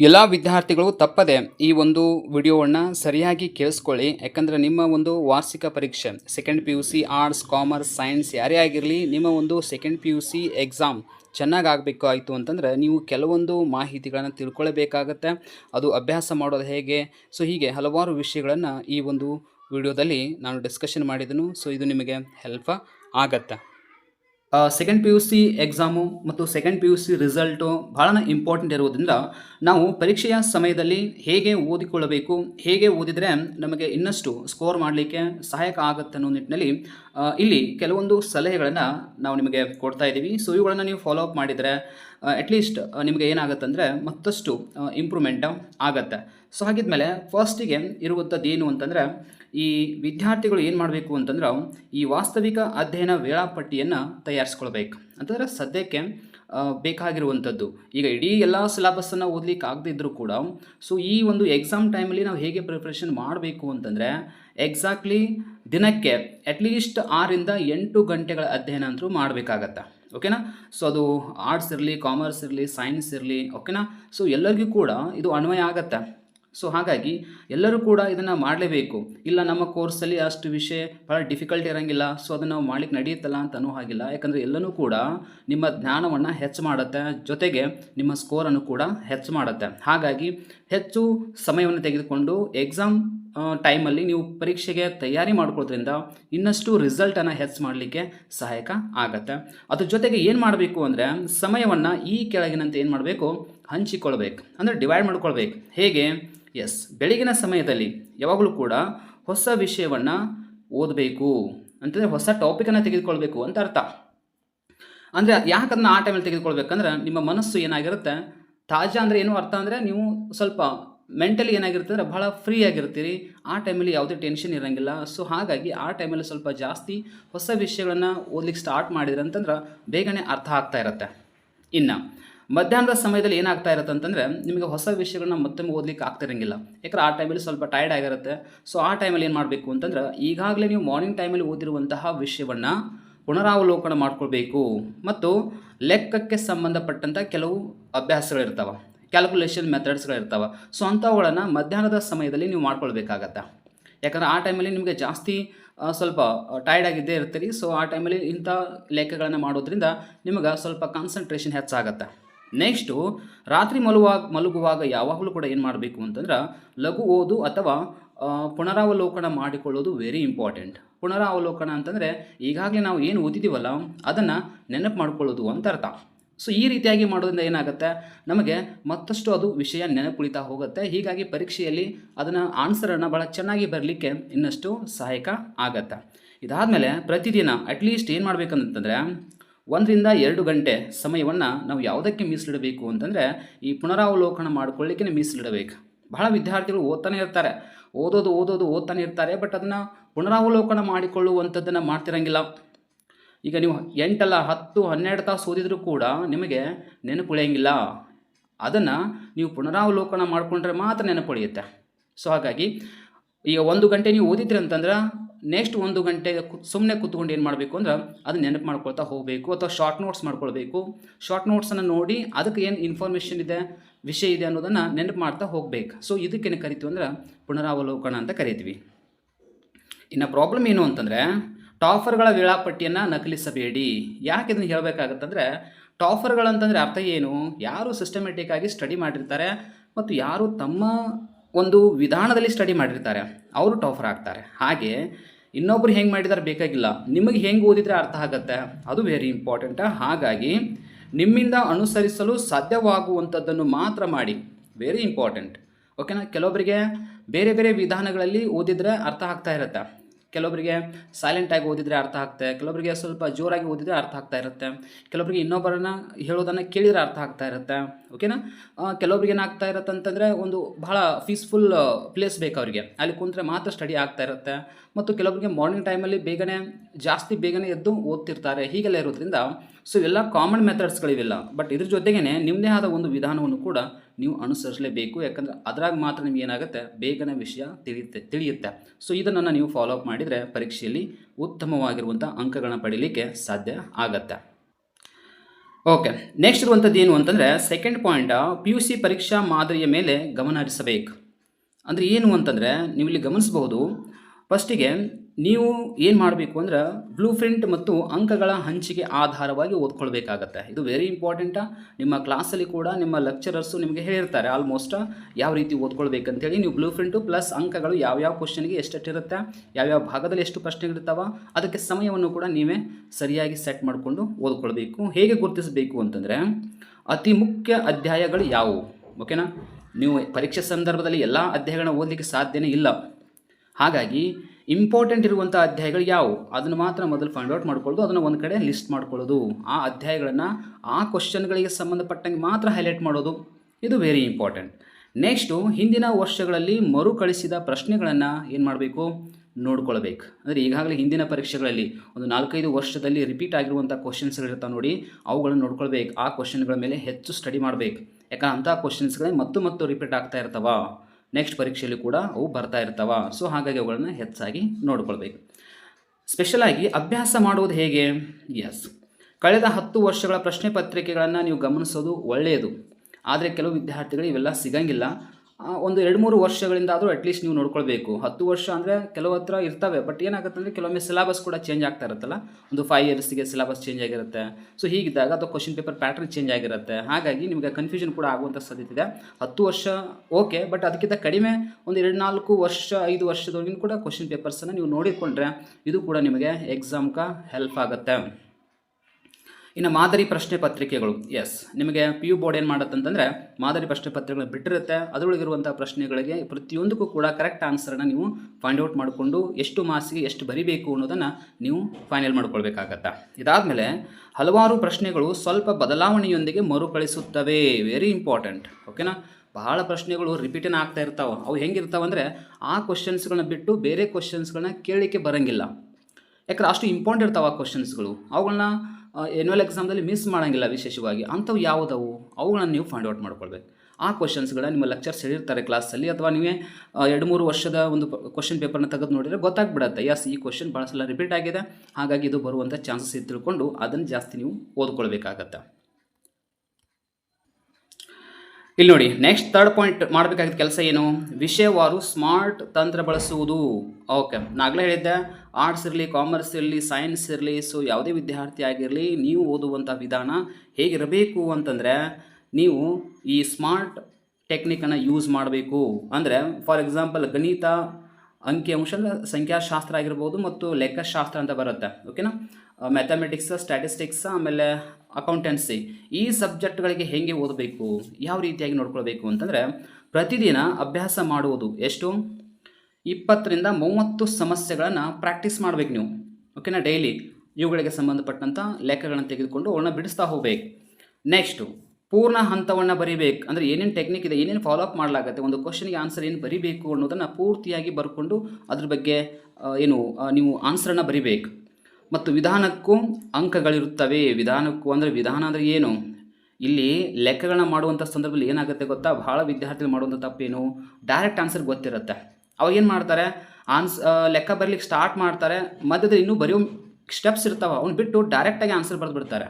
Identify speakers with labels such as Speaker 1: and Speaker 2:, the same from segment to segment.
Speaker 1: ಎಲ್ಲ ವಿದ್ಯಾರ್ಥಿಗಳು ತಪ್ಪದೆ ಈ ಒಂದು ವಿಡಿಯೋವನ್ನು ಸರಿಯಾಗಿ ಕೇಳಿಸ್ಕೊಳ್ಳಿ. ಯಾಕಂದರೆ ನಿಮ್ಮ ಒಂದು ವಾರ್ಷಿಕ ಪರೀಕ್ಷೆ second P U C arts commerce science ಯಾರೇ ಆಗಿರಲಿ, ನಿಮ್ಮ ಒಂದು second P U C exam ಚೆನ್ನಾಗಿ ಆಗಬೇಕು ಆಯಿತು ಅಂತಂದರೆ ನೀವು ಕೆಲವೊಂದು ಮಾಹಿತಿಗಳನ್ನು ತಿಳ್ಕೊಳ್ಳಬೇಕಾಗತ್ತೆ ಅದು ಅಭ್ಯಾಸ ಮಾಡೋದು ಹೇಗೆ? ಸೊ ಹೀಗೆ ಹಲವಾರು ವಿಷಯಗಳನ್ನು ಈ ಒಂದು ವಿಡಿಯೋದಲ್ಲಿ ನಾನು ಡಿಸ್ಕಷನ್ ಮಾಡಿದನು. ಸೊ ಇದು ನಿಮಗೆ ಹೆಲ್ಪ್ ಆಗತ್ತೆ. Second P U C exam ಮತ್ತು second P U C result ಭಾಳ ಇಂಪಾರ್ಟೆಂಟ್ ಇರುವುದರಿಂದ ನಾವು ಪರೀಕ್ಷೆಯ ಸಮಯದಲ್ಲಿ ಹೇಗೆ ಓದಿಕೊಳ್ಳಬೇಕು, ಹೇಗೆ ಓದಿದರೆ ನಮಗೆ ಇನ್ನಷ್ಟು ಸ್ಕೋರ್ ಮಾಡಲಿಕ್ಕೆ ಸಹಾಯಕ ಆಗುತ್ತೆ ಅನ್ನೋ ನಿಟ್ಟಿನಲ್ಲಿ ಇಲ್ಲಿ ಕೆಲವೊಂದು ಸಲಹೆಗಳನ್ನು ನಾವು ನಿಮಗೆ ಕೊಡ್ತಾ ಇದ್ದೀವಿ. ಸೊ ಇವುಗಳನ್ನು ನೀವು ಫಾಲೋ ಅಪ್ ಮಾಡಿದರೆ ಅಟ್ಲೀಸ್ಟ್ ನಿಮಗೆ ಏನಾಗುತ್ತೆ ಅಂದರೆ ಮತ್ತಷ್ಟು ಇಂಪ್ರೂವ್ಮೆಂಟ್ ಆಗುತ್ತೆ. ಸೊ ಹಾಗಿದ್ಮೇಲೆ ಫಸ್ಟಿಗೆ ಇರುವಂಥದ್ದು ಏನು ಅಂತಂದರೆ ಈ ವಿದ್ಯಾರ್ಥಿಗಳು ಏನು ಮಾಡಬೇಕು ಅಂತಂದ್ರೆ ಈ ವಾಸ್ತವಿಕ ಅಧ್ಯಯನ ವೇಳಾಪಟ್ಟಿಯನ್ನು ತಯಾರಿಸ್ಕೊಳ್ಬೇಕು. ಅಂತಂದರೆ ಸದ್ಯಕ್ಕೆ ಬೇಕಾಗಿರುವಂಥದ್ದು. ಈಗ ಇಡೀ ಎಲ್ಲ ಸಿಲೆಬಸ್ಸನ್ನು ಓದ್ಲಿಕ್ಕೆ ಆಗದಿದ್ದರೂ ಕೂಡ ಸೊ ಈ ಒಂದು ಎಕ್ಸಾಮ್ ಟೈಮಲ್ಲಿ ನಾವು ಹೇಗೆ ಪ್ರಿಪ್ರೇಷನ್ ಮಾಡಬೇಕು ಅಂತಂದರೆ ಎಕ್ಸಾಕ್ಟ್ಲಿ ದಿನಕ್ಕೆ ಅಟ್ಲೀಸ್ಟ್ ಆರಿಂದ ಎಂಟು ಗಂಟೆಗಳ ಅಧ್ಯಯನ ಅಂತೂ ಮಾಡಬೇಕಾಗತ್ತೆ. ಓಕೆನಾ? ಸೊ ಅದು ಆರ್ಟ್ಸ್ ಇರಲಿ ಕಾಮರ್ಸ್ ಇರಲಿ ಸೈನ್ಸ್ ಇರಲಿ, ಓಕೆನಾ? ಸೊ ಎಲ್ಲರಿಗೂ ಕೂಡ ಇದು ಅನ್ವಯ ಆಗತ್ತೆ. ಸೊ ಹಾಗಾಗಿ ಎಲ್ಲರೂ ಕೂಡ ಇದನ್ನು ಮಾಡಲೇಬೇಕು. ಇಲ್ಲ, ನಮ್ಮ ಕೋರ್ಸಲ್ಲಿ ಅಷ್ಟು ವಿಷಯ ಭಾಳ ಡಿಫಿಕಲ್ಟ್ ಇರೋಂಗಿಲ್ಲ ಸೊ ಅದನ್ನು ನಾವು ಮಾಡ್ಲಿಕ್ಕೆ ನಡೆಯುತ್ತಲ್ಲ ಅಂತ ಅನ್ನೋ ಹಾಗಿಲ್ಲ. ಯಾಕಂದರೆ ಎಲ್ಲನೂ ಕೂಡ ನಿಮ್ಮ ಜ್ಞಾನವನ್ನು ಹೆಚ್ಚು ಮಾಡುತ್ತೆ, ಜೊತೆಗೆ ನಿಮ್ಮ ಸ್ಕೋರನ್ನು ಕೂಡ ಹೆಚ್ಚು ಮಾಡುತ್ತೆ. ಹಾಗಾಗಿ ಹೆಚ್ಚು ಸಮಯವನ್ನು ತೆಗೆದುಕೊಂಡು ಎಕ್ಸಾಮ್ ಟೈಮಲ್ಲಿ ನೀವು ಪರೀಕ್ಷೆಗೆ ತಯಾರಿ ಮಾಡ್ಕೊಳ್ಳೋದ್ರಿಂದ ಇನ್ನಷ್ಟು ರಿಸಲ್ಟನ್ನು ಹೆಚ್ಚು ಮಾಡಲಿಕ್ಕೆ ಸಹಾಯಕ ಆಗತ್ತೆ. ಅದ್ರ ಜೊತೆಗೆ ಏನು ಮಾಡಬೇಕು ಅಂದರೆ ಸಮಯವನ್ನು ಈ ಕೆಳಗಿನಂತೆ ಏನು ಮಾಡಬೇಕು? ಹಂಚಿಕೊಳ್ಬೇಕು. ಅಂದರೆ ಡಿವೈಡ್ ಮಾಡ್ಕೊಳ್ಬೇಕು. ಹೇಗೆ? ಎಸ್ ಬೆಳಗಿನ ಸಮಯದಲ್ಲಿ ಯಾವಾಗಲೂ ಕೂಡ ಹೊಸ ವಿಷಯವನ್ನು ಓದಬೇಕು ಅಂತಂದರೆ ಹೊಸ ಟಾಪಿಕನ್ನು ತೆಗೆದುಕೊಳ್ಬೇಕು ಅಂತ ಅರ್ಥ. ಅಂದರೆ ಯಾಕೆ ಅದನ್ನ ಆ ಟೈಮಲ್ಲಿ ತೆಗೆದುಕೊಳ್ಬೇಕಂದ್ರೆ ನಿಮ್ಮ ಮನಸ್ಸು ಏನಾಗಿರುತ್ತೆ? ತಾಜಾ ಅಂದರೆ ಏನು ಅರ್ಥ ಅಂದರೆ ನೀವು ಸ್ವಲ್ಪ ಮೆಂಟಲಿ ಏನಾಗಿರುತ್ತೆ ಅಂದರೆ ಭಾಳ ಫ್ರೀ ಆಗಿರ್ತೀರಿ. ಆ ಟೈಮಲ್ಲಿ ಯಾವುದೇ ಟೆನ್ಷನ್ ಇರೋಂಗಿಲ್ಲ. ಸೊ ಹಾಗಾಗಿ ಆ ಟೈಮಲ್ಲಿ ಸ್ವಲ್ಪ ಜಾಸ್ತಿ ಹೊಸ ವಿಷಯಗಳನ್ನು ಓದ್ಲಿಕ್ಕೆ ಸ್ಟಾರ್ಟ್ ಮಾಡಿದ್ರೆ ಅಂತಂದ್ರೆ ಬೇಗನೆ ಅರ್ಥ ಆಗ್ತಾ ಇರುತ್ತೆ. ಇನ್ನು ಮಧ್ಯಾಹ್ನದ ಸಮಯದಲ್ಲಿ ಏನಾಗ್ತಾ ಇರುತ್ತೆ ಅಂತಂದರೆ ನಿಮಗೆ ಹೊಸ ವಿಷಯಗಳನ್ನ ಮತ್ತೊಮ್ಮೆ ಓದಲಿಕ್ಕೆ ಆಗ್ತಿರಂಗಿಲ್ಲ ಯಾಕಂದ್ರೆ ಆ ಟೈಮಲ್ಲಿ ಸ್ವಲ್ಪ ಟೈರ್ಡ್ ಆಗಿರುತ್ತೆ. ಸೊ ಆ ಟೈಮಲ್ಲಿ ಏನು ಮಾಡಬೇಕು ಅಂತಂದ್ರೆ ಈಗಾಗಲೇ ನೀವು ಮಾರ್ನಿಂಗ್ ಟೈಮಲ್ಲಿ ಓದಿರುವಂತಹ ವಿಷಯವನ್ನು ಪುನರಾವಲೋಕನ ಮಾಡ್ಕೊಳ್ಬೇಕು. ಮತ್ತು ಲೆಕ್ಕಕ್ಕೆ ಸಂಬಂಧಪಟ್ಟಂಥ ಕೆಲವು ಅಭ್ಯಾಸಗಳಿರ್ತಾವೆ. ಕ್ಯಾಲ್ಕುಲೇಷನ್ ಮೆಥಡ್ಸ್ಗಳಿರ್ತಾವೆ ಸೊ ಅಂಥವುಗಳನ್ನು ಮಧ್ಯಾಹ್ನದ ಸಮಯದಲ್ಲಿ ನೀವು ಮಾಡ್ಕೊಳ್ಬೇಕಾಗತ್ತೆ. ಯಾಕಂದ್ರೆ ಆ ಟೈಮಲ್ಲಿ ನಿಮಗೆ ಜಾಸ್ತಿ ಸ್ವಲ್ಪ ಟೈರ್ಡ್ ಆಗಿದ್ದೇ ಇರ್ತೀರಿ. ಸೊ ಆ ಟೈಮಲ್ಲಿ ಇಂಥ ಲೆಕ್ಕಗಳನ್ನು ಮಾಡೋದ್ರಿಂದ ನಿಮಗೆ ಸ್ವಲ್ಪ ಕಾನ್ಸಂಟ್ರೇಷನ್ ಹೆಚ್ಚಾಗತ್ತೆ. ನೆಕ್ಸ್ಟು ರಾತ್ರಿ ಮಲುವಾಗ ಮಲಗುವಾಗ ಯಾವಾಗಲೂ ಕೂಡ ಏನು ಮಾಡಬೇಕು ಅಂತಂದ್ರೆ ಲಘು ಓದು ಅಥವಾ ಪುನರಾವಲೋಕನ ಮಾಡಿಕೊಳ್ಳೋದು ವೆರಿ ಇಂಪಾರ್ಟೆಂಟ್ ಪುನರಾವಲೋಕನ ಅಂತಂದರೆ ಈಗಾಗಲೇ ನಾವು ಏನು ಓದಿದ್ದೀವಲ್ಲ ಅದನ್ನು ನೆನಪು ಮಾಡಿಕೊಳ್ಳೋದು ಅಂತ ಅರ್ಥ. ಸೊ ಈ ರೀತಿಯಾಗಿ ಮಾಡೋದ್ರಿಂದ ಏನಾಗುತ್ತೆ? ನಮಗೆ ಮತ್ತಷ್ಟು ಅದು ವಿಷಯ ನೆನಪುಳಿತಾ ಹೋಗುತ್ತೆ. ಹೀಗಾಗಿ ಪರೀಕ್ಷೆಯಲ್ಲಿ ಅದನ್ನು ಆನ್ಸರನ್ನು ಭಾಳ ಚೆನ್ನಾಗಿ ಬರಲಿಕ್ಕೆ ಇನ್ನಷ್ಟು ಸಹಾಯಕ ಆಗತ್ತೆ. ಇದಾದಮೇಲೆ ಪ್ರತಿದಿನ ಅಟ್ಲೀಸ್ಟ್ ಏನು ಮಾಡಬೇಕಂತಂದರೆ ಒಂದರಿಂದ ಎರಡು ಗಂಟೆ ಸಮಯವನ್ನು ನಾವು ಯಾವುದಕ್ಕೆ ಮೀಸಲಿಡಬೇಕು ಅಂತಂದರೆ ಈ ಪುನರಾವಲೋಕನ ಮಾಡ್ಕೊಳ್ಳಿಕ್ಕೆ ಮೀಸಲಿಡಬೇಕು. ಬಹಳ ವಿದ್ಯಾರ್ಥಿಗಳು ಓದ್ತಾನೆ ಇರ್ತಾರೆ. ಓದೋದು ಓದೋದು, ಓದ್ತಾನೆ ಇರ್ತಾರೆ ಬಟ್ ಅದನ್ನು ಪುನರಾವಲೋಕನ ಮಾಡಿಕೊಳ್ಳುವಂಥದ್ದನ್ನು ಮಾಡ್ತಿರಂಗಿಲ್ಲ. ಈಗ ನೀವು ಎಂಟಲ್ಲ ಹತ್ತು, ಹನ್ನೆರಡು ತಾಸು ಓದಿದರೂ ಕೂಡ ನಿಮಗೆ ನೆನಪುಳಿಯಂಗಿಲ್ಲ. ಅದನ್ನು ನೀವು ಪುನರಾವಲೋಕನ ಮಾಡಿಕೊಂಡ್ರೆ ಮಾತ್ರ ನೆನಪುಳಿಯುತ್ತೆ. ಸೊ ಹಾಗಾಗಿ ಈಗ ಒಂದು ಗಂಟೆ ನೀವು ಓದಿದ್ರಿ ಅಂತಂದ್ರೆ ನೆಕ್ಸ್ಟ್ ಒಂದು ಗಂಟೆ ಸುಮ್ಮನೆ ಕೂತ್ಕೊಂಡು ಏನು ಮಾಡಬೇಕು ಅಂದ್ರೆ ಅದು ನೆನಪು ಮಾಡ್ಕೊಳ್ತಾ ಹೋಗಬೇಕು ಅಥವಾ ಶಾರ್ಟ್ ನೋಟ್ಸ್ ಮಾಡ್ಕೊಳ್ಬೇಕು. ಶಾರ್ಟ್ ನೋಟ್ಸನ್ನು ನೋಡಿ ಅದಕ್ಕೆ ಏನು ಇನ್ಫಾರ್ಮೇಷನ್ ಇದೆ, ವಿಷಯ ಇದೆ ಅನ್ನೋದನ್ನು ನೆನಪು ಮಾಡ್ತಾ ಹೋಗ್ಬೇಕು. ಸೊ ಇದಕ್ಕೇನು ಕರಿತೀವಿ ಅಂದ್ರೆ ಪುನರಾವಲೋಕನ ಅಂತ ಕರಿತೀವಿ. ಇನ್ನು ಪ್ರಾಬ್ಲಮ್ ಏನು ಅಂತಂದರೆ ಟಾಫರ್ಗಳ ವೇಳಾಪಟ್ಟಿಯನ್ನು ನಕಲಿಸಬೇಡಿ. ಯಾಕೆ ಇದನ್ನು ಹೇಳಬೇಕಾಗತ್ತಂದರೆ ಟಾಫರ್ಗಳಂತಂದರೆ ಅರ್ಥ ಏನು? ಯಾರು ಸಿಸ್ಟಮೆಟಿಕ್ ಆಗಿ ಸ್ಟಡಿ ಮಾಡಿರ್ತಾರೆ ಮತ್ತು ಯಾರು ತಮ್ಮ ಒಂದು ವಿಧಾನದಲ್ಲಿ ಸ್ಟಡಿ ಮಾಡಿರ್ತಾರೆ. ಅವರು ಟಾಫರ್ ಆಗ್ತಾರೆ. ಹಾಗೆ ಇನ್ನೊಬ್ರು ಹೆಂಗೆ ಮಾಡಿದ್ದಾರೆ ಬೇಕಾಗಿಲ್ಲ. ನಿಮಗೆ ಹೆಂಗೆ ಓದಿದರೆ ಅರ್ಥ ಆಗುತ್ತೆ? ಅದು ವೆರಿ ಇಂಪಾರ್ಟೆಂಟ್ ಹಾಗಾಗಿ ನಿಮ್ಮಿಂದ ಅನುಸರಿಸಲು ಸಾಧ್ಯವಾಗುವಂಥದ್ದನ್ನು ಮಾತ್ರ ಮಾಡಿ. ವೆರಿ ಇಂಪಾರ್ಟೆಂಟ್ ಓಕೆನಾ ಕೆಲವೊಬ್ಬರಿಗೆ ಬೇರೆ ಬೇರೆ ವಿಧಾನಗಳಲ್ಲಿ ಓದಿದರೆ ಅರ್ಥ ಆಗ್ತಾ ಇರುತ್ತೆ. ಕೆಲವೊಬ್ಬರಿಗೆ ಸೈಲೆಂಟಾಗಿ ಓದಿದರೆ ಅರ್ಥ ಆಗ್ತದೆ ಕೆಲವೊಬ್ಬರಿಗೆ ಸ್ವಲ್ಪ ಜೋರಾಗಿ ಓದಿದರೆ ಅರ್ಥ ಆಗ್ತಾ ಇರುತ್ತೆ ಕೆಲವೊಬ್ಬರಿಗೆ ಇನ್ನೊಬ್ಬರನ್ನ ಹೇಳೋದನ್ನು ಕೇಳಿದರೆ ಅರ್ಥ ಆಗ್ತಾ ಇರುತ್ತೆ ಓಕೆನಾ ಕೆಲವೊಬ್ಬರಿಗೆ ಏನಾಗ್ತಾ ಇರುತ್ತೆ ಅಂತಂದರೆ ಒಂದು ಬಹಳ ಪೀಸ್ಫುಲ್ ಪ್ಲೇಸ್ ಬೇಕು ಅವರಿಗೆ. ಅಲ್ಲಿ ಕುಂತ್ರೆ ಮಾತ್ರ ಸ್ಟಡಿ ಆಗ್ತಾ ಇರುತ್ತೆ. ಮತ್ತು ಕೆಲವೊಬ್ಬರಿಗೆ ಮಾರ್ನಿಂಗ್ ಟೈಮಲ್ಲಿ ಬೇಗನೆ, ಜಾಸ್ತಿ ಬೇಗನೆ ಎದ್ದು ಓದ್ತಿರ್ತಾರೆ. ಹೀಗೆಲ್ಲ ಇರೋದ್ರಿಂದ ಸೊ ಇವೆಲ್ಲ ಕಾಮನ್ ಮೆಥಡ್ಸ್ಗಳಿವೆಲ್ಲ ಬಟ್ ಇದ್ರ ಜೊತೆಗೇ ನಿಮ್ಮದೇ ಆದ ಒಂದು ವಿಧಾನವನ್ನು ಕೂಡ ನೀವು ಅನುಸರಿಸಲೇಬೇಕು. ಯಾಕಂದರೆ ಅದ್ರಾಗ ಮಾತ್ರ ನಿಮ್ಗೆ ಏನಾಗುತ್ತೆ? ಬೇಗನೆ ವಿಷಯ ತಿಳಿಯುತ್ತೆ ತಿಳಿಯುತ್ತೆ. ಸೊ ಇದನ್ನು ನೀವು ಫಾಲೋ ಅಪ್ ಮಾಡಿದರೆ ಪರೀಕ್ಷೆಯಲ್ಲಿ ಉತ್ತಮವಾಗಿರುವಂಥ ಅಂಕಗಳನ್ನ ಪಡೀಲಿಕ್ಕೆ ಸಾಧ್ಯ ಆಗತ್ತೆ. ಓಕೆ ನೆಕ್ಸ್ಟ್ ಇರುವಂಥದ್ದು ಏನು ಅಂತಂದರೆ second point P U C ಪರೀಕ್ಷಾ ಮಾದರಿಯ ಮೇಲೆ ಗಮನ ಹರಿಸಬೇಕು. ಅಂದರೆ ಏನು ಅಂತಂದರೆ ನೀವು ಇಲ್ಲಿ ಗಮನಿಸಬಹುದು ಫಸ್ಟಿಗೆ ನೀವು ಏನು ಮಾಡಬೇಕು ಅಂದ್ರೆ ಬ್ಲೂ ಪ್ರಿಂಟ್ ಮತ್ತು ಅಂಕಗಳ ಹಂಚಿಕೆ ಆಧಾರವಾಗಿ ಓದ್ಕೊಳ್ಬೇಕಾಗತ್ತೆ. ಇದು ವೆರಿ ಇಂಪಾರ್ಟೆಂಟ ನಿಮ್ಮ ಕ್ಲಾಸಲ್ಲಿ ಕೂಡ ನಿಮ್ಮ ಲೆಕ್ಚರರ್ಸು ನಿಮಗೆ ಹೇಳಿರ್ತಾರೆ ಆಲ್ಮೋಸ್ಟ್ ಯಾವ ರೀತಿ ಓದ್ಕೊಳ್ಬೇಕಂತೇಳಿ. ನೀವು ಬ್ಲೂ ಪ್ರಿಂಟು ಪ್ಲಸ್ ಅಂಕಗಳು ಯಾವ್ಯಾವ ಕ್ವಶನ್ಗೆ ಎಷ್ಟೆಷ್ಟಿರುತ್ತೆ ಯಾವ್ಯಾವ ಭಾಗದಲ್ಲಿ ಎಷ್ಟು ಪ್ರಶ್ನೆಗಳಿರ್ತಾವ ಅದಕ್ಕೆ ಸಮಯವನ್ನು ಕೂಡ ನೀವೇ ಸರಿಯಾಗಿ ಸೆಟ್ ಮಾಡಿಕೊಂಡು ಓದ್ಕೊಳ್ಬೇಕು. ಹೇಗೆ ಗುರುತಿಸಬೇಕು ಅಂತಂದರೆ, ಅತಿ ಮುಖ್ಯ ಅಧ್ಯಾಯಗಳು ಯಾವುವು? ಓಕೆನಾ ನೀವು ಪರೀಕ್ಷೆ ಸಂದರ್ಭದಲ್ಲಿ ಎಲ್ಲ ಅಧ್ಯಾಯಗಳನ್ನ ಓದಲಿಕ್ಕೆ ಸಾಧ್ಯನೇ ಇಲ್ಲ. ಹಾಗಾಗಿ ಇಂಪಾರ್ಟೆಂಟ್ ಇರುವಂಥ ಅಧ್ಯಾಯಗಳು ಯಾವುವು ಅದನ್ನು ಮಾತ್ರ ಮೊದಲು ಫೈಂಡ್ ಔಟ್ ಮಾಡ್ಕೊಳ್ಳೋದು, ಅದನ್ನು ಒಂದು ಕಡೆ ಲಿಸ್ಟ್ ಮಾಡ್ಕೊಳ್ಳೋದು. ಆ ಅಧ್ಯಾಯಗಳನ್ನು, ಆ ಕ್ವಶನ್ಗಳಿಗೆ ಸಂಬಂಧಪಟ್ಟಂಗೆ ಮಾತ್ರ ಹೈಲೈಟ್ ಮಾಡೋದು. ಇದು ವೆರಿ ಇಂಪಾರ್ಟೆಂಟ್ ನೆಕ್ಸ್ಟು ಹಿಂದಿನ ವರ್ಷಗಳಲ್ಲಿ ಮರುಕಳಿಸಿದ ಪ್ರಶ್ನೆಗಳನ್ನು ಏನು ಮಾಡಬೇಕು? ನೋಡ್ಕೊಳ್ಬೇಕು. ಅಂದರೆ ಈಗಾಗಲೇ ಹಿಂದಿನ ಪರೀಕ್ಷೆಗಳಲ್ಲಿ ಒಂದು ನಾಲ್ಕೈದು ವರ್ಷದಲ್ಲಿ ರಿಪೀಟ್ ಆಗಿರುವಂಥ ಕ್ವಶನ್ಸ್ಗಳಿರ್ತಾವೆ ನೋಡಿ, ಅವುಗಳನ್ನು ನೋಡ್ಕೊಳ್ಬೇಕು. ಆ ಕ್ವಶನ್ಗಳ ಮೇಲೆ ಹೆಚ್ಚು ಸ್ಟಡಿ ಮಾಡಬೇಕು. ಯಾಕಂದ್ರೆ ಅಂಥ ಕ್ವಶನ್ಸ್ಗಳೇ ಮತ್ತು ಮತ್ತು ರಿಪೀಟ್ ಆಗ್ತಾ ಇರ್ತಾವ. ನೆಕ್ಸ್ಟ್ ಪರೀಕ್ಷೆಯಲ್ಲಿ ಕೂಡ ಅವು ಬರ್ತಾ ಇರ್ತಾವ. ಸೊ ಹಾಗಾಗಿ ಅವುಗಳನ್ನು ಹೆಚ್ಚಾಗಿ ನೋಡ್ಕೊಳ್ಬೇಕು. ಸ್ಪೆಷಲಾಗಿ ಅಭ್ಯಾಸ ಮಾಡುವುದು ಹೇಗೆ? ಎಸ್ ಕಳೆದ ಹತ್ತು ವರ್ಷಗಳ ಪ್ರಶ್ನೆ ಪತ್ರಿಕೆಗಳನ್ನು ನೀವು ಗಮನಿಸೋದು ಒಳ್ಳೆಯದು. ಆದರೆ ಕೆಲವು ವಿದ್ಯಾರ್ಥಿಗಳು ಇವೆಲ್ಲ ಸಿಗಂಗಿಲ್ಲ. ಒಂದು ಎರಡು ಮೂರು ವರ್ಷಗಳಿಂದ ಆದರೂ ಅಟ್ಲೀಸ್ಟ್ ನೀವು ನೋಡ್ಕೊಳ್ಬೇಕು. ಹತ್ತು ವರ್ಷ ಅಂದರೆ ಕೆಲವು ಹತ್ರ ಇರ್ತವೆ ಬಟ್ ಏನಾಗುತ್ತೆ ಅಂದರೆ ಕೆಲವೊಮ್ಮೆ ಸಿಲಬಸ್ ಕೂಡ ಚೇಂಜ್ ಆಗ್ತಾ ಇರುತ್ತಲ್ಲ? ಒಂದು ಫೈವ್ ಇಯರ್ಸ್ಗೆ ಸಿಲಬಸ್ ಚೇಂಜ್ ಆಗಿರುತ್ತೆ. ಸೊ ಹೀಗಿದ್ದಾಗ ಅಥವಾ ಕ್ವಶನ್ ಪೇಪರ್ ಪ್ಯಾಟರ್ನ್ ಚೇಂಜ್ ಆಗಿರುತ್ತೆ. ಹಾಗಾಗಿ ನಿಮಗೆ ಕನ್ಫ್ಯೂಷನ್ ಕೂಡ ಆಗುವಂಥ ಸಾಧ್ಯತೆ ಇದೆ. ಹತ್ತು ವರ್ಷ ಓಕೆ ಬಟ್ ಅದಕ್ಕಿಂತ ಕಡಿಮೆ ಒಂದು ಎರಡು ನಾಲ್ಕು ವರ್ಷ, ಐದು ವರ್ಷದವರೆಗೂ ಕೂಡ ಕ್ವಶನ್ ಪೇಪರ್ಸನ್ನು ನೀವು ನೋಡಿಕೊಂಡ್ರೆ ಇದು ಕೂಡ ನಿಮಗೆ ಎಕ್ಸಾಮ್ಗೆ ಹೆಲ್ಪ್ ಆಗುತ್ತೆ. ಇನ್ನು ಮಾದರಿ ಪ್ರಶ್ನೆ ಪತ್ರಿಕೆಗಳು ಎಸ್ ನಿಮಗೆ ಪಿ ಯು ಬೋರ್ಡ್ ಏನು ಮಾಡುತ್ತಂತಂದರೆ ಮಾದರಿ ಪ್ರಶ್ನೆ ಪತ್ರಿಕೆಗಳು ಬಿಟ್ಟಿರುತ್ತೆ ಅದರೊಳಗಿರುವಂಥ ಪ್ರಶ್ನೆಗಳಿಗೆ ಪ್ರತಿಯೊಂದಕ್ಕೂ ಕೂಡ ಕರೆಕ್ಟ್ ಆನ್ಸರನ್ನು ನೀವು ಫೈಂಡ್ ಔಟ್ ಮಾಡಿಕೊಂಡು ಎಷ್ಟು ಮಾಸಿಗೆ ಎಷ್ಟು ಬರಿಬೇಕು ಅನ್ನೋದನ್ನು ನೀವು ಫೈನಲ್ ಮಾಡ್ಕೊಳ್ಬೇಕಾಗತ್ತೆ. ಇದಾದಮೇಲೆ ಹಲವಾರು ಪ್ರಶ್ನೆಗಳು ಸ್ವಲ್ಪ ಬದಲಾವಣೆಯೊಂದಿಗೆ ಮರುಕಳಿಸುತ್ತವೆ. ವೆರಿ ಇಂಪಾರ್ಟೆಂಟ್ ಓಕೆನಾ ಬಹಳ ಪ್ರಶ್ನೆಗಳು ರಿಪೀಟನ್ ಆಗ್ತಾ ಇರ್ತಾವೆ? ಅವು ಹೆಂಗಿರ್ತಾವೆ ಅಂದರೆ, ಆ ಕ್ವಶನ್ಸ್ಗಳನ್ನ ಬಿಟ್ಟು ಬೇರೆ ಕ್ವಶನ್ಸ್ಗಳನ್ನ ಕೇಳಲಿಕ್ಕೆ ಬರೋಂಗಿಲ್ಲ. ಯಾಕಂದ್ರೆ ಅಷ್ಟು ಇಂಪಾರ್ಟೆಂಟ್ ಇರ್ತಾವೆ ಆ ಕ್ವಶನ್ಸ್ಗಳು ಅವುಗಳನ್ನ ಎನ್ಯುವಲ್ ಎಕ್ಸಾಮ್ದಲ್ಲಿ ಮಿಸ್ ಮಾಡೋಂಗಿಲ್ಲ ವಿಶೇಷವಾಗಿ. ಅಂಥವು ಯಾವುದವು? ಅವುಗಳನ್ನು ನೀವು ಫೈಂಡ್ ಔಟ್ ಮಾಡ್ಕೊಳ್ಬೇಕು. ಆ ಕ್ವಶನ್ಸ್ಗಳನ್ನ ನಿಮ್ಮ ಲೆಕ್ಚರ್ಸ್ ಹೇಳಿರ್ತಾರೆ ಕ್ಲಾಸಲ್ಲಿ ಅಥವಾ ನೀವೇ ಎರಡು ಮೂರು ವರ್ಷದ ಒಂದು ಕ್ವಶನ್ ಪೇಪರ್ನ ತೆಗೆದು ನೋಡಿದರೆ ಗೊತ್ತಾಗ್ಬಿಡತ್ತೆ. ಎಸ್ ಈ ಕ್ವಶನ್ ಭಾಳ ಸಲ ರಿಪೀಟ್ ಆಗಿದೆ. ಹಾಗಾಗಿ ಇದು ಬರುವಂಥ ಚಾನ್ಸಸ್ ತಿಳ್ಕೊಂಡು ಅದನ್ನು ಜಾಸ್ತಿ ನೀವು ಓದ್ಕೊಳ್ಬೇಕಾಗತ್ತೆ. ಇಲ್ಲಿ ನೋಡಿ ನೆಕ್ಸ್ಟ್ ತರ್ಡ್ ಪಾಯಿಂಟ್ ಮಾಡಬೇಕಾಗಿದ್ದ ಕೆಲಸ ಏನು? ವಿಷಯವಾರು ಸ್ಮಾರ್ಟ್ ತಂತ್ರ ಬಳಸುವುದು. ಓಕೆ ನಾಗಲೇ ಹೇಳಿದ್ದೆ ಆರ್ಟ್ಸ್ ಇರಲಿ ಕಾಮರ್ಸ್ ಇರಲಿ ಸೈನ್ಸ್ ಇರಲಿ ಸೊ ಯಾವುದೇ ವಿದ್ಯಾರ್ಥಿ ಆಗಿರಲಿ, ನೀವು ಓದುವಂಥ ವಿಧಾನ ಹೇಗಿರಬೇಕು ಅಂತಂದರೆ, ನೀವು ಈ ಸ್ಮಾರ್ಟ್ ಟೆಕ್ನಿಕನ್ನು ಯೂಸ್ ಮಾಡಬೇಕು. ಅಂದರೆ ಫಾರ್ ಎಕ್ಸಾಂಪಲ್ ಗಣಿತ ಅಂಕಿಅಂಶ ಅಂದರೆ ಸಂಖ್ಯಾಶಾಸ್ತ್ರ ಆಗಿರ್ಬೋದು ಮತ್ತು ಲೆಕ್ಕಶಾಸ್ತ್ರ ಅಂತ ಬರುತ್ತೆ. ಓಕೆನಾ ಮ್ಯಾಥಮೆಟಿಕ್ಸ್ ಸ್ಟ್ಯಾಟಿಸ್ಟಿಕ್ಸ್ ಆಮೇಲೆ ಅಕೌಂಟೆನ್ಸಿ ಈ ಸಬ್ಜೆಕ್ಟ್ಗಳಿಗೆ ಹೇಗೆ ಓದಬೇಕು? ಯಾವ ರೀತಿಯಾಗಿ ನೋಡ್ಕೊಳ್ಬೇಕು ಅಂತಂದರೆ ಪ್ರತಿದಿನ ಅಭ್ಯಾಸ ಮಾಡುವುದು. ಎಷ್ಟು? ಇಪ್ಪತ್ತರಿಂದ ಮೂವತ್ತು ಸಮಸ್ಯೆಗಳನ್ನು ಪ್ರಾಕ್ಟೀಸ್ ಮಾಡಬೇಕು ನೀವು. ಓಕೆನಾ ಡೈಲಿ ಇವುಗಳಿಗೆ ಸಂಬಂಧಪಟ್ಟಂಥ ಲೆಕ್ಕಗಳನ್ನು ತೆಗೆದುಕೊಂಡು ಅವನ್ನ ಬಿಡಿಸ್ತಾ ಹೋಗ್ಬೇಕು. ನೆಕ್ಸ್ಟು ಪೂರ್ಣ ಹಂತವನ್ನು ಬರಿಬೇಕು. ಅಂದರೆ ಏನೇನು ಟೆಕ್ನಿಕ್ ಇದೆ, ಏನೇನು ಫಾಲೋ ಅಪ್ ಮಾಡಲಾಗುತ್ತೆ, ಒಂದು ಕ್ವಶನ್ಗೆ ಆನ್ಸರ್ ಏನು ಬರಿಬೇಕು ಅನ್ನೋದನ್ನು ಪೂರ್ತಿಯಾಗಿ ಬರ್ಕೊಂಡು ಅದ್ರ ಬಗ್ಗೆ ಏನು ನೀವು ಆನ್ಸರನ್ನು ಬರಿಬೇಕು. ಮತ್ತು ವಿಧಾನಕ್ಕೂ ಅಂಕಗಳಿರುತ್ತವೆ. ವಿಧಾನಕ್ಕೂ ಅಂದರೆ ವಿಧಾನ ಅಂದರೆ ಏನು? ಇಲ್ಲಿ ಲೆಕ್ಕಗಳನ್ನ ಮಾಡುವಂಥ ಸಂದರ್ಭದಲ್ಲಿ ಏನಾಗುತ್ತೆ ಗೊತ್ತಾ? ಬಹಳ ವಿದ್ಯಾರ್ಥಿಗಳು ಮಾಡುವಂಥ ತಪ್ಪೇನು? ಡೈರೆಕ್ಟ್ ಆನ್ಸರ್ ಗೊತ್ತಿರುತ್ತೆ. ಅವಾಗ ಏನು ಮಾಡ್ತಾರೆ? ಆನ್ಸ್ ಲೆಕ್ಕ ಬರಲಿಕ್ಕೆ ಸ್ಟಾರ್ಟ್ ಮಾಡ್ತಾರೆ. ಮಧ್ಯದಲ್ಲಿ ಇನ್ನೂ ಬರೆಯೋ ಸ್ಟೆಪ್ಸ್ ಇರ್ತಾವೆ. ಅವ್ನು ಬಿಟ್ಟು ಡೈರೆಕ್ಟಾಗಿ ಆನ್ಸರ್ ಬರೆದು ಬಿಡ್ತಾರೆ.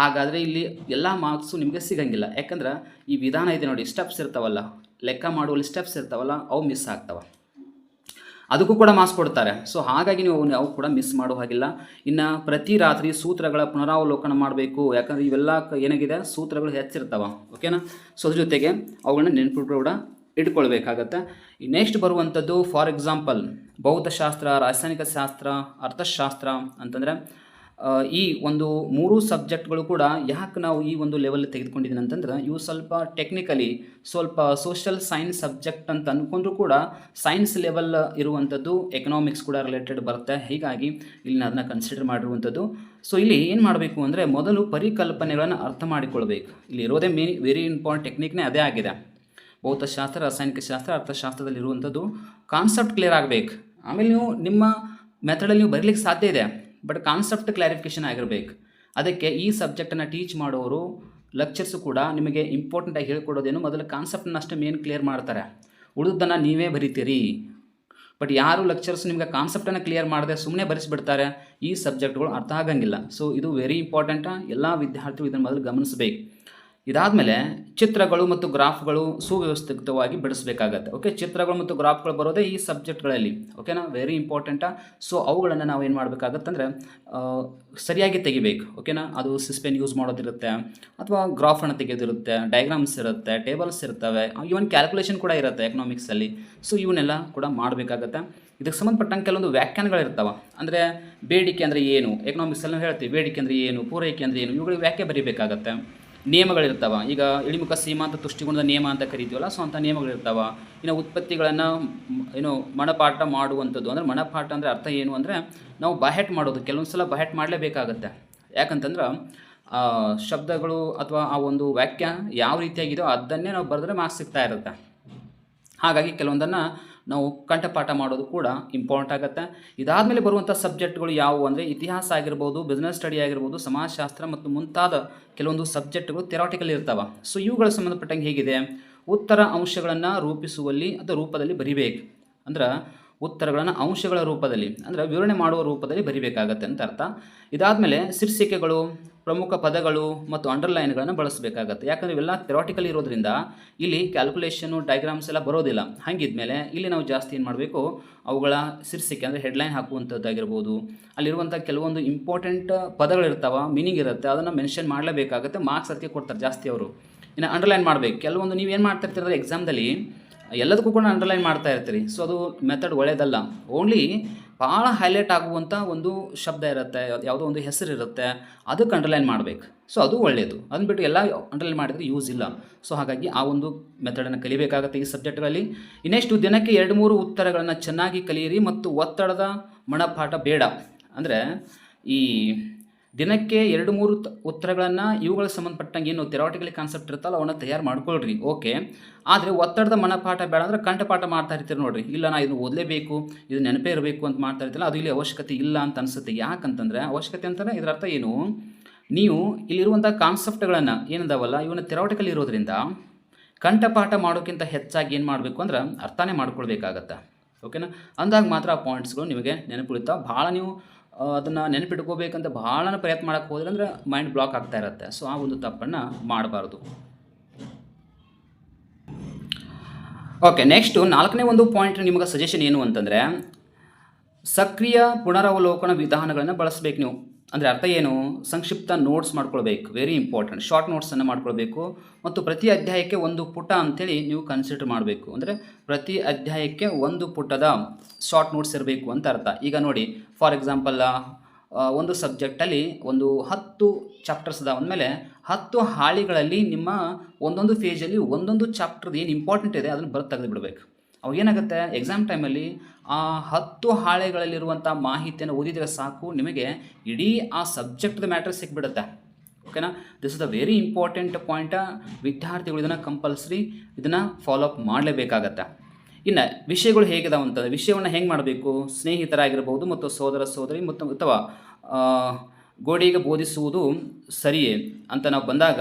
Speaker 1: ಹಾಗಾದರೆ ಇಲ್ಲಿ ಎಲ್ಲ ಮಾರ್ಕ್ಸು ನಿಮಗೆ ಸಿಗಂಗಿಲ್ಲ. ಯಾಕಂದ್ರೆ ಈ ವಿಧಾನ ಇದೆ ನೋಡಿ ಸ್ಟೆಪ್ಸ್ ಇರ್ತಾವಲ್ಲ. ಲೆಕ್ಕ ಮಾಡುವಲ್ಲಿ ಸ್ಟೆಪ್ಸ್ ಇರ್ತಾವಲ್ಲ, ಅವು ಮಿಸ್ ಆಗ್ತಾವೆ. ಅದಕ್ಕೂ ಕೂಡ ಮಾಸ್ಕ್ ಕೊಡ್ತಾರೆ. ಸೊ ಹಾಗಾಗಿ ನೀವು ಅವನು ಅವು ಕೂಡ ಮಿಸ್ ಮಾಡೋ ಹಾಗಿಲ್ಲ. ಇನ್ನು ಪ್ರತಿ ರಾತ್ರಿ ಸೂತ್ರಗಳ ಪುನರಾವಲೋಕನ ಮಾಡಬೇಕು. ಯಾಕಂದರೆ ಇವೆಲ್ಲ ಏನಾಗಿದೆ? ಸೂತ್ರಗಳು ಹೆಚ್ಚಿರ್ತಾವ. ಓಕೆನಾ ಸೊ ಅದ್ರ ಜೊತೆಗೆ ಅವುಗಳನ್ನ ನೆನಪು ಕೂಡ ಇಟ್ಕೊಳ್ಬೇಕಾಗತ್ತೆ. ನೆಕ್ಸ್ಟ್ ಬರುವಂಥದ್ದು ಫಾರ್ ಎಕ್ಸಾಂಪಲ್ ಭೌತಶಾಸ್ತ್ರ, ರಾಸಾಯನಿಕ ಶಾಸ್ತ್ರ, ಅರ್ಥಶಾಸ್ತ್ರ ಅಂತಂದರೆ ಈ ಒಂದು ಮೂರು ಸಬ್ಜೆಕ್ಟ್ಗಳು ಕೂಡ ಯಾಕೆ ನಾವು ಈ ಒಂದು ಲೆವೆಲ್ ತೆಗೆದುಕೊಂಡಿದ್ದೀನಿ ಅಂತಂದ್ರೆ, ಇವು ಸ್ವಲ್ಪ ಟೆಕ್ನಿಕಲಿ ಸ್ವಲ್ಪ ಸೋಷಿಯಲ್ ಸೈನ್ಸ್ ಸಬ್ಜೆಕ್ಟ್ ಅಂತ ಅಂದ್ಕೊಂಡ್ರೂ ಕೂಡ ಸೈನ್ಸ್ ಲೆವೆಲ್ ಇರುವಂಥದ್ದು ಎಕನಾಮಿಕ್ಸ್ ಕೂಡ ರಿಲೇಟೆಡ್ ಬರುತ್ತೆ. ಹೀಗಾಗಿ ಇಲ್ಲಿ ನಾನು ಅದನ್ನು ಕನ್ಸಿಡರ್ ಮಾಡಿರುವಂಥದ್ದು. ಸೊ ಇಲ್ಲಿ ಏನು ಮಾಡಬೇಕು ಅಂದರೆ ಮೊದಲು ಪರಿಕಲ್ಪನೆಗಳನ್ನು ಅರ್ಥ ಮಾಡಿಕೊಳ್ಬೇಕು. ಇಲ್ಲಿ ಇರೋದೇ ಮೇನ್ ವೆರಿ ಇಂಪಾರ್ಟೆಂಟ್ ಟೆಕ್ನಿಕ್ನೇ ಅದೇ ಆಗಿದೆ. ಭೌತಶಾಸ್ತ್ರ, ರಾಸಾಯನಿಕ ಶಾಸ್ತ್ರ ಅರ್ಥಶಾಸ್ತ್ರದಲ್ಲಿ ಇರುವಂಥದ್ದು ಕಾನ್ಸೆಪ್ಟ್ ಕ್ಲಿಯರ್ ಆಗಬೇಕು. ಆಮೇಲೆ ನೀವು ನಿಮ್ಮ ಮೆಥಡಲ್ಲಿ ನೀವು ಬರಲಿಕ್ಕೆ ಸಾಧ್ಯ ಇದೆ. ಬಟ್ ಕಾನ್ಸೆಪ್ಟ್ ಕ್ಲಾರಿಫಿಕೇಷನ್ ಆಗಿರಬೇಕು. ಅದಕ್ಕೆ ಈ ಸಬ್ಜೆಕ್ಟನ್ನು ಟೀಚ್ ಮಾಡೋರು ಲೆಕ್ಚರ್ಸು ಕೂಡ ನಿಮಗೆ ಇಂಪಾರ್ಟೆಂಟಾಗಿ ಹೇಳ್ಕೊಡೋದೇನು ಮೊದಲು ಕಾನ್ಸೆಪ್ಟನ್ನ ಅಷ್ಟೇ ಮೇನ್ ಕ್ಲಿಯರ್ ಮಾಡ್ತಾರೆ. ಉಳಿದನ್ನು ನೀವೇ ಬರಿತೀರಿ. ಬಟ್ ಯಾರು ಲೆಕ್ಚರ್ಸ್ ನಿಮಗೆ ಕಾನ್ಸೆಪ್ಟನ್ನು ಕ್ಲಿಯರ್ ಮಾಡದೆ ಸುಮ್ಮನೆ ಬರೆಸಿಬಿಡ್ತಾರೆ, ಈ ಸಬ್ಜೆಕ್ಟ್ಗಳು ಅರ್ಥ ಆಗಂಗಿಲ್ಲ. ಸೊ ಇದು ವೆರಿ ಇಂಪಾರ್ಟೆಂಟ ಎಲ್ಲ ವಿದ್ಯಾರ್ಥಿಗಳು ಇದನ್ನು ಮೊದಲು ಗಮನಿಸಬೇಕು. ಇದಾದಮೇಲೆ ಚಿತ್ರಗಳು ಮತ್ತು ಗ್ರಾಫ್ಗಳು ಸುವ್ಯವಸ್ಥಿತವಾಗಿ ಬಿಡಿಸಬೇಕಾಗತ್ತೆ. ಓಕೆ ಚಿತ್ರಗಳು ಮತ್ತು ಗ್ರಾಫ್ಗಳು ಬರೋದೇ ಈ ಸಬ್ಜೆಕ್ಟ್ಗಳಲ್ಲಿ. ಓಕೆನಾ ವೆರಿ ಇಂಪಾರ್ಟೆಂಟಾ ಸೊ ಅವುಗಳನ್ನು ನಾವು ಏನು ಮಾಡಬೇಕಾಗತ್ತಂದ್ರೆ ಸರಿಯಾಗಿ ತೆಗಿಬೇಕು. ಓಕೆನಾ ಅದು ಸಿಸ್ಪೆನ್ ಯೂಸ್ ಮಾಡೋದಿರುತ್ತೆ. ಅಥವಾ ಗ್ರಾಫನ್ನು ತೆಗೆಯೋದಿರುತ್ತೆ ಡಯಾಗ್ರಾಮ್ಸ್ ಇರುತ್ತೆ ಟೇಬಲ್ಸ್ ಇರ್ತವೆ ಇವನ್ ಕ್ಯಾಲ್ಕುಲೇಷನ್ ಕೂಡ ಇರುತ್ತೆ ಎಕನಾಮಿಕ್ಸಲ್ಲಿ ಸೊ ಇವನ್ನೆಲ್ಲ ಕೂಡ ಮಾಡಬೇಕಾಗತ್ತೆ. ಇದಕ್ಕೆ ಸಂಬಂಧಪಟ್ಟಂಗೆ ಕೆಲವೊಂದು ವ್ಯಾಖ್ಯಾನಗಳಿರ್ತಾವೆ ಅಂದರೆ ಬೇಡಿಕೆ ಅಂದರೆ ಏನು? ಎಕನಾಮಿಕ್ಸಲ್ಲಿ ಹೇಳ್ತೀವಿ. ಬೇಡಿಕೆ ಅಂದರೆ ಏನು? ಪೂರೈಕೆ ಅಂದರೆ ಏನು? ಇವುಗಳಿಗೆ ವ್ಯಾಖ್ಯೆ ಬರೀಬೇಕಾಗತ್ತೆ. ನಿಯಮಗಳಿರ್ತಾವ ಈಗ ಇಳಿಮುಖ ಸೀಮಾಂತ ತುಷ್ಟಿಗುಣದ ನಿಯಮ ಅಂತ ಕರಿತೀವಲ್ಲ ಸೊ ಅಂಥ ನಿಯಮಗಳಿರ್ತಾವ. ಇನ್ನು ಉತ್ಪತ್ತಿಗಳನ್ನು ಏನು ಮಣಪಾಠ ಮಾಡುವಂಥದ್ದು ಅಂದರೆ, ಮಣಪಾಠ ಅಂದರೆ ಅರ್ಥ ಏನು ಅಂದರೆ, ನಾವು ಬಹೆಟ್ ಮಾಡೋದು, ಕೆಲವೊಂದು ಸಲ ಬಹೆಟ್ ಮಾಡಲೇಬೇಕಾಗತ್ತೆ. ಯಾಕಂತಂದ್ರೆ ಶಬ್ದಗಳು ಅಥವಾ ಆ ಒಂದು ವಾಕ್ಯ ಯಾವ ರೀತಿಯಾಗಿದೆಯೋ ಅದನ್ನೇ ನಾವು ಬರೆದ್ರೆ ಮಾರ್ಕ್ಸ್ ಸಿಗ್ತಾ ಇರುತ್ತೆ. ಹಾಗಾಗಿ ಕೆಲವೊಂದನ್ನು ನಾವು ಕಂಠಪಾಠ ಮಾಡೋದು ಕೂಡ ಇಂಪಾರ್ಟೆಂಟ್ ಆಗುತ್ತೆ. ಇದಾದಮೇಲೆ ಬರುವಂಥ ಸಬ್ಜೆಕ್ಟ್ಗಳು ಯಾವುವು ಅಂದರೆ ಇತಿಹಾಸ ಆಗಿರ್ಬೋದು ಬಿಸ್ನೆಸ್ ಸ್ಟಡಿ ಆಗಿರ್ಬೋದು, ಸಮಾಜಶಾಸ್ತ್ರ ಮತ್ತು ಮುಂತಾದ ಕೆಲವೊಂದು ಸಬ್ಜೆಕ್ಟ್ಗಳು ಥೆರಾಟಿಕಲ್ ಇರ್ತಾವೆ. ಸೊ ಇವುಗಳ ಸಂಬಂಧಪಟ್ಟಂಗೆ ಹೇಗಿದೆ? ಉತ್ತರ ಅಂಶಗಳನ್ನು ರೂಪಿಸುವಲ್ಲಿ ಅಥವಾ ರೂಪದಲ್ಲಿ ಬರಿಬೇಕು. ಅಂದ್ರೆ ಉತ್ತರಗಳನ್ನು ಅಂಶಗಳ ರೂಪದಲ್ಲಿ, ಅಂದರೆ ವಿವರಣೆ ಮಾಡುವ ರೂಪದಲ್ಲಿ ಬರಿಬೇಕಾಗತ್ತೆ ಅಂತ ಅರ್ಥ. ಇದಾದಮೇಲೆ ಶೀರ್ಷಿಕೆಗಳು, ಪ್ರಮುಖ ಪದಗಳು ಮತ್ತು ಅಂಡರ್ಲೈನ್ಗಳನ್ನು ಬಳಸಬೇಕಾಗತ್ತೆ. ಯಾಕಂದರೆ ಇವೆಲ್ಲ ಥೆರಾಟಿಕಲ್ ಇರೋದ್ರಿಂದ ಇಲ್ಲಿ ಕ್ಯಾಲ್ಕುಲೇಷನು ಡಯಾಗ್ರಾಮ್ಸ್ ಎಲ್ಲ ಬರೋದಿಲ್ಲ. ಹಾಗಿದ್ಮೇಲೆ ಇಲ್ಲಿ ನಾವು ಜಾಸ್ತಿ ಏನು ಮಾಡಬೇಕು? ಅವುಗಳ ಶೀರ್ಷಿಕೆ ಅಂದರೆ ಹೆಡ್ಲೈನ್ ಹಾಕುವಂಥದ್ದಾಗಿರ್ಬೋದು ಅಲ್ಲಿರುವಂಥ ಕೆಲವೊಂದು ಇಂಪಾರ್ಟೆಂಟ್ ಪದಗಳಿರ್ತಾವೆ ಮೀನಿಂಗ್ ಇರುತ್ತೆ, ಅದನ್ನು ಮೆನ್ಷನ್ ಮಾಡಲೇಬೇಕಾಗುತ್ತೆ ಮಾರ್ಕ್ಸ್ ಅದಕ್ಕೆ ಕೊಡ್ತಾರೆ ಜಾಸ್ತಿ ಅವರು. ಇನ್ನು ಅಂಡರ್ಲೈನ್ ಮಾಡಬೇಕು. ಕೆಲವೊಂದು ನೀವು ಏನು ಮಾಡ್ತಾ ಇರ್ತೀರ ಎಕ್ಸಾಮ್ದಲ್ಲಿ ಎಲ್ಲದಕ್ಕೂ ಕೂಡ ಅಂಡರ್ಲೈನ್ ಮಾಡ್ತಾ ಇರ್ತೀರಿ. ಸೊ ಅದು ಮೆಥಡ್ ಒಳ್ಳೆಯದಲ್ಲ ಓನ್ಲಿ ಭಾಳ ಹೈಲೈಟ್ ಆಗುವಂಥ ಒಂದು ಶಬ್ದ ಇರುತ್ತೆ, ಯಾವ್ದು- ಒಂದು ಹೆಸರು ಇರುತ್ತೆ, ಅದಕ್ಕೆ ಅಂಡರ್ಲೈನ್ ಮಾಡಬೇಕು. ಸೊ ಅದು ಒಳ್ಳೆಯದು ಅದನ್ನ ಬಿಟ್ಟು ಎಲ್ಲ ಅಂಡರ್ಲೈನ್ ಮಾಡಿದರೆ ಯೂಸ್ ಇಲ್ಲ. ಸೊ ಹಾಗಾಗಿ ಆ ಒಂದು ಮೆಥಡನ್ನು ಕಲಿಬೇಕಾಗುತ್ತೆ ಈ ಸಬ್ಜೆಕ್ಟ್ಗಳಲ್ಲಿ ಇನ್ನೆಷ್ಟು ದಿನಕ್ಕೆ ಎರಡು ಮೂರು ಉತ್ತರಗಳನ್ನು ಚೆನ್ನಾಗಿ ಕಲಿಯಿರಿ ಮತ್ತು ಒತ್ತಡದ ಮಣಪಾಠ ಬೇಡ. ಅಂದರೆ ಈ ದಿನಕ್ಕೆ ಎರಡು ಮೂರು ಉತ್ತರಗಳನ್ನು ಇವುಗಳ ಸಂಬಂಧಪಟ್ಟಂಗೆ ಏನು ಥೆರಾಟಿಕಲಿ ಕಾನ್ಸೆಪ್ಟ್ ಇರುತ್ತಲ್ಲ, ಅವನ್ನ ತಯಾರು ಮಾಡ್ಕೊಳ್ರಿ. ಓಕೆ ಆದರೆ ಒತ್ತಡದ ಮನಪಾಠ ಬೇಡ ಅಂದರೆ ಕಂಠಪಾಠ ಮಾಡ್ತಾ ಇರ್ತೀರಿ ನೋಡ್ರಿ. ಇಲ್ಲ ನಾ ಇದನ್ನು ಓದಲೇಬೇಕು, ಇದು ನೆನಪೇ ಇರಬೇಕು ಅಂತ ಮಾಡ್ತಾ ಇರ್ತಿಲ್ಲ ಅದು ಇಲ್ಲಿ ಅವಶ್ಯಕತೆ ಇಲ್ಲ ಅಂತ ಅನಿಸುತ್ತೆ. ಯಾಕಂತಂದರೆ ಅವಶ್ಯಕತೆ ಅಂತಂದರೆ ಇದರ ಅರ್ಥ ಏನು? ನೀವು ಇಲ್ಲಿರುವಂಥ ಕಾನ್ಸೆಪ್ಟ್ಗಳನ್ನು ಏನಿದಾವಲ್ಲ, ಇವನ್ನ ಥೆರಾಟಿಕಲ್ ಇರೋದ್ರಿಂದ ಕಂಠಪಾಠ ಮಾಡೋಕ್ಕಿಂತ ಹೆಚ್ಚಾಗಿ ಏನು ಮಾಡಬೇಕು ಅಂದ್ರೆ ಅರ್ಥನೇ ಮಾಡ್ಕೊಳ್ಬೇಕಾಗತ್ತೆ. ಓಕೆನಾ ಅಂದಾಗ ಮಾತ್ರ ಆ ಪಾಯಿಂಟ್ಸ್ಗಳು ನಿಮಗೆ ನೆನಪುಳಿತಾ ಭಾಳ ನೀವು ಅದನ್ನು ನೆನಪಿಟ್ಕೋಬೇಕಂತ ಭಾಳ ಪ್ರಯತ್ನ ಮಾಡೋಕ್ಕೆ ಹೋದ್ರೆ ಅಂದರೆ ಮೈಂಡ್ ಬ್ಲಾಕ್ ಆಗ್ತಾ ಇರುತ್ತೆ. ಸೊ ಆ ಒಂದು ತಪ್ಪನ್ನು ಮಾಡಬಾರ್ದು. ಓಕೆ ನೆಕ್ಸ್ಟು ನಾಲ್ಕನೇ ಒಂದು ಪಾಯಿಂಟ್ ನಿಮಗೆ ಸಜೆಷನ್ ಏನು ಅಂತಂದರೆ ಸಕ್ರಿಯ ಪುನರಾವಲೋಕನ ವಿಧಾನಗಳನ್ನು ಬಳಸಬೇಕು ನೀವು. ಅಂದರೆ ಅರ್ಥ ಏನು? ಸಂಕ್ಷಿಪ್ತ ನೋಟ್ಸ್ ಮಾಡ್ಕೊಳ್ಬೇಕು ವೆರಿ ಇಂಪಾರ್ಟೆಂಟ್ ಶಾರ್ಟ್ ನೋಟ್ಸನ್ನು ಮಾಡ್ಕೊಳ್ಬೇಕು ಮತ್ತು ಪ್ರತಿ ಅಧ್ಯಾಯಕ್ಕೆ ಒಂದು ಪುಟ ಅಂಥೇಳಿ ನೀವು ಕನ್ಸಿಡರ್ ಮಾಡಬೇಕು. ಅಂದರೆ ಪ್ರತಿ ಅಧ್ಯಾಯಕ್ಕೆ ಒಂದು ಪುಟದ ಶಾರ್ಟ್ ನೋಟ್ಸ್ ಇರಬೇಕು ಅಂತ ಅರ್ಥ. ಈಗ ನೋಡಿ ಫಾರ್ ಎಕ್ಸಾಂಪಲ್ ಒಂದು ಸಬ್ಜೆಕ್ಟಲ್ಲಿ ಒಂದು ಹತ್ತು ಚಾಪ್ಟರ್ಸ್ ಅದಾವ. ಅಂದಮೇಲೆ ಹತ್ತು ಹಾಳಿಗಳಲ್ಲಿ ನಿಮ್ಮ ಒಂದೊಂದು ಫೇಜಲ್ಲಿ ಒಂದೊಂದು ಚಾಪ್ಟರ್ದು ಏನು ಇಂಪಾರ್ಟೆಂಟ್ ಇದೆ, ಅದನ್ನು ಬರೆದು ತೆಗೆದು ಬಿಡಬೇಕು ಅವಾಗ ಏನಾಗುತ್ತೆ? ಎಕ್ಸಾಮ್ ಟೈಮಲ್ಲಿ ಆ ಹತ್ತು ಹಾಳೆಗಳಲ್ಲಿರುವಂಥ ಮಾಹಿತಿಯನ್ನು ಓದಿದರೆ ಸಾಕು. ನಿಮಗೆ ಇಡೀ ಆ ಸಬ್ಜೆಕ್ಟ್ದ ಮ್ಯಾಟ್ರ್ ಸಿಕ್ಬಿಡುತ್ತೆ. ಓಕೆನಾ this is a very important point ವಿದ್ಯಾರ್ಥಿಗಳು ಇದನ್ನು ಕಂಪಲ್ಸರಿ ಇದನ್ನು ಫಾಲೋ ಅಪ್ ಮಾಡಲೇಬೇಕಾಗತ್ತೆ. ಇನ್ನು ವಿಷಯಗಳು ಹೇಗಿದಾವೆ ಅಂತಂದರೆ, ವಿಷಯವನ್ನು ಹೆಂಗೆ ಮಾಡಬೇಕು? ಸ್ನೇಹಿತರಾಗಿರ್ಬೋದು ಮತ್ತು ಸೋದರ, ಸೋದರಿ ಮತ್ತು ಅಥವಾ ಗೋಡೆಗೆ ಬೋಧಿಸುವುದು ಸರಿಯೇ ಅಂತ ನಾವು ಬಂದಾಗ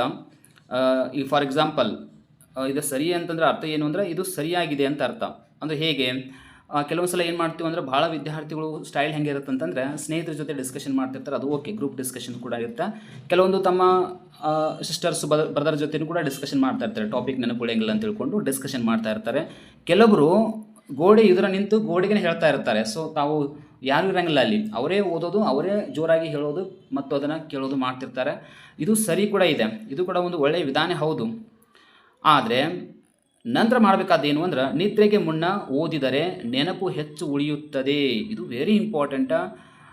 Speaker 1: ಈ ಫಾರ್ ಎಕ್ಸಾಂಪಲ್ ಇದು ಸರಿ ಅಂತಂದ್ರೆ ಅರ್ಥ ಏನು ಅಂದರೆ ಇದು ಸರಿಯಾಗಿದೆ ಅಂತ ಅರ್ಥ. ಅಂದರೆ ಹೇಗೆ? ಕೆಲವೊಂದು ಸಲ ಏನು ಮಾಡ್ತೀವಿ ಅಂದರೆ ಭಾಳ ವಿದ್ಯಾರ್ಥಿಗಳು ಸ್ಟೈಲ್ ಹೆಂಗೆ ಇರುತ್ತೆ ಅಂತಂದರೆ ಸ್ನೇಹಿತರ ಜೊತೆ ಡಿಸ್ಕಷನ್ ಮಾಡ್ತಿರ್ತಾರೆ, ಅದು ಓಕೆ ಗ್ರೂಪ್ ಡಿಸ್ಕಷನ್ ಕೂಡ ಇರುತ್ತೆ. ಕೆಲವೊಂದು ತಮ್ಮ ಸಿಸ್ಟರ್ಸ್ ಬ್ರದರ್ ಜೊತೆನೂ ಕೂಡ ಡಿಸ್ಕಷನ್ ಮಾಡ್ತಾ ಇರ್ತಾರೆ ಟಾಪಿಕ್ ನೆನಪುಳಿಯಂಗಿಲ್ಲ ಅಂತ ತಿಳ್ಕೊಂಡು ಡಿಸ್ಕಷನ್ ಮಾಡ್ತಾ ಇರ್ತಾರೆ. ಕೆಲವರು ಗೋಡೆ ಇದರ ನಿಂತು ಗೋಡೆಗೆ ಹೇಳ್ತಾ ಇರ್ತಾರೆ. ಸೊ ತಾವು ಯಾರು ಇರಂಗಿಲ್ಲ ಅಲ್ಲಿ. ಅವರೇ ಓದೋದು, ಅವರೇ ಜೋರಾಗಿ ಹೇಳೋದು ಮತ್ತು ಅದನ್ನು ಕೇಳೋದು ಮಾಡ್ತಿರ್ತಾರೆ. ಇದು ಸರಿ ಕೂಡ ಇದೆ. ಇದು ಕೂಡ ಒಂದು ಒಳ್ಳೆಯ ವಿಧಾನ ಹೌದು. ಆದರೆ ನಂತರ ಮಾಡಬೇಕಾದೇನು ಅಂದ್ರೆ, ನಿದ್ರೆಗೆ ಮುನ್ನ ಓದಿದರೆ ನೆನಪು ಹೆಚ್ಚು ಉಳಿಯುತ್ತದೆ. ಇದು ವೆರಿ ಇಂಪಾರ್ಟೆಂಟ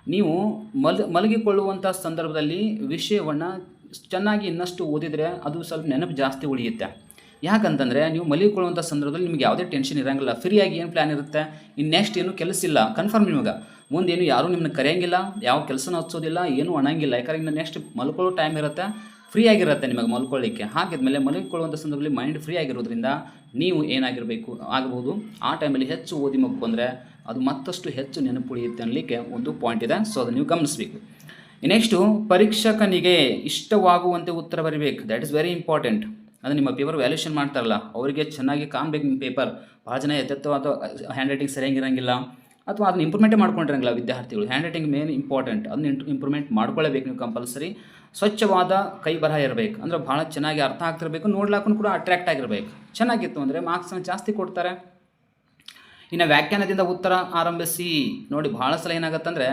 Speaker 1: ನೀವು ಮಲ್ ಮಲಗಿಕೊಳ್ಳುವಂಥ ಸಂದರ್ಭದಲ್ಲಿ ವಿಷಯವನ್ನು ಚೆನ್ನಾಗಿ ಇನ್ನಷ್ಟು ಓದಿದರೆ ಅದು ಸ್ವಲ್ಪ ನೆನಪು ಜಾಸ್ತಿ ಉಳಿಯುತ್ತೆ. ಯಾಕಂತಂದರೆ ನೀವು ಮಲಗಿಕೊಳ್ಳುವಂಥ ಸಂದರ್ಭದಲ್ಲಿ ನಿಮಗೆ ಯಾವುದೇ ಟೆನ್ಷನ್ ಇರೋಂಗಿಲ್ಲ. ಫ್ರೀಯಾಗಿ ಏನು ಪ್ಲ್ಯಾನ್ ಇರುತ್ತೆ? ಇನ್ನು ನೆಕ್ಸ್ಟ್ ಏನು ಕೆಲಸ ಇಲ್ಲ. ಕನ್ಫರ್ಮ್ ನಿಮಗೆ. ಮುಂದೇನು ಯಾರೂ ನಿಮ್ಮನ್ನ ಕರೆಯೋಂಗಿಲ್ಲ, ಯಾವ ಕೆಲಸನೂ ಹಚ್ಚೋದಿಲ್ಲ, ಏನೂ ಅಣಂಗಿಲ್ಲ. ಯಾಕಂದ್ರೆ ಇನ್ನು ನೆಕ್ಸ್ಟ್ ಮಲ್ಕೊಳ್ಳೋ ಟೈಮ್ ಇರುತ್ತೆ. ಫ್ರೀ ಆಗಿರುತ್ತೆ ನಿಮಗೆ ಮಲ್ಕೊಳ್ಳಿಕ್ಕೆ. ಹಾಗಿದ್ಮೇಲೆ ಮಲಗಿಕೊಳ್ಳುವಂಥ ಸಂದರ್ಭದಲ್ಲಿ ಮೈಂಡ್ ಫ್ರೀ ಆಗಿರೋದ್ರಿಂದ ನೀವು ಏನಾಗಿರಬೇಕು ಆಗಬಹುದು ಆ ಟೈಮಲ್ಲಿ ಹೆಚ್ಚು ಓದಿ ಮಗ್ಕೊಂಡ್ರೆ ಅದು ಮತ್ತಷ್ಟು ಹೆಚ್ಚು ನೆನಪು ಉಳಿಯುತ್ತೆ ಅನ್ನಲಿಕ್ಕೆ ಒಂದು ಪಾಯಿಂಟ್ ಇದೆ. ಸೊ ಅದನ್ನು ನೀವು ಗಮನಿಸಬೇಕು. ನೆಕ್ಸ್ಟು ಪರೀಕ್ಷಕನಿಗೆ ಇಷ್ಟವಾಗುವಂತೆ ಉತ್ತರ ಬರೀಬೇಕು. ದ್ಯಾಟ್ ಇಸ್ ವೆರಿ ಇಂಪಾರ್ಟೆಂಟ್ ಅಂದರೆ ನಿಮ್ಮ ಪೇಪರ್ ವ್ಯಾಲ್ಯೂಷನ್ ಮಾಡ್ತಾರಲ್ಲ, ಅವರಿಗೆ ಚೆನ್ನಾಗಿ ಕಾಣಬೇಕು ನಿಮ್ಮ ಪೇಪರ್ ಭಾಳ ಜನ ಎತ್ತೆತ್ತವಾದ ಹ್ಯಾಂಡ್ ರೈಟಿಂಗ್ ಸರಿಯಾಗಿರಂಗಿಲ್ಲ ಅಥವಾ ಅದನ್ನ ಇಂಪ್ರೂವ್ಮೆಂಟ್ ಮಾಡ್ಕೊಂಡಿರಂಗಿಲ್ಲ ವಿದ್ಯಾರ್ಥಿಗಳು. ಹ್ಯಾಂಡ್ ರೈಟಿಂಗ್ ಮೇನ್ ಇಂಪಾರ್ಟೆಂಟ್ ಅದನ್ನ ಇಂಪ್ರೂವ್ಮೆಂಟ್ ಮಾಡ್ಕೊಳ್ಳೇಬೇಕು ನೀವು ಕಂಪಲ್ಸರಿ ಸ್ವಚ್ಛವಾದ ಕೈ ಬರಹ ಇರಬೇಕು. ಅಂದರೆ ಭಾಳ ಚೆನ್ನಾಗಿ ಅರ್ಥ ಆಗ್ತಿರಬೇಕು. ನೋಡ್ಲಾಕೂ ಕೂಡ ಅಟ್ರಾಕ್ಟ್ ಆಗಿರಬೇಕು. ಚೆನ್ನಾಗಿತ್ತು ಅಂದರೆ ಮಾರ್ಕ್ಸನ್ನು ಜಾಸ್ತಿ ಕೊಡ್ತಾರೆ. ಇನ್ನು ವ್ಯಾಖ್ಯಾನದಿಂದ ಉತ್ತರ ಆರಂಭಿಸಿ. ನೋಡಿ ಭಾಳ ಸಲ ಏನಾಗುತ್ತಂದರೆ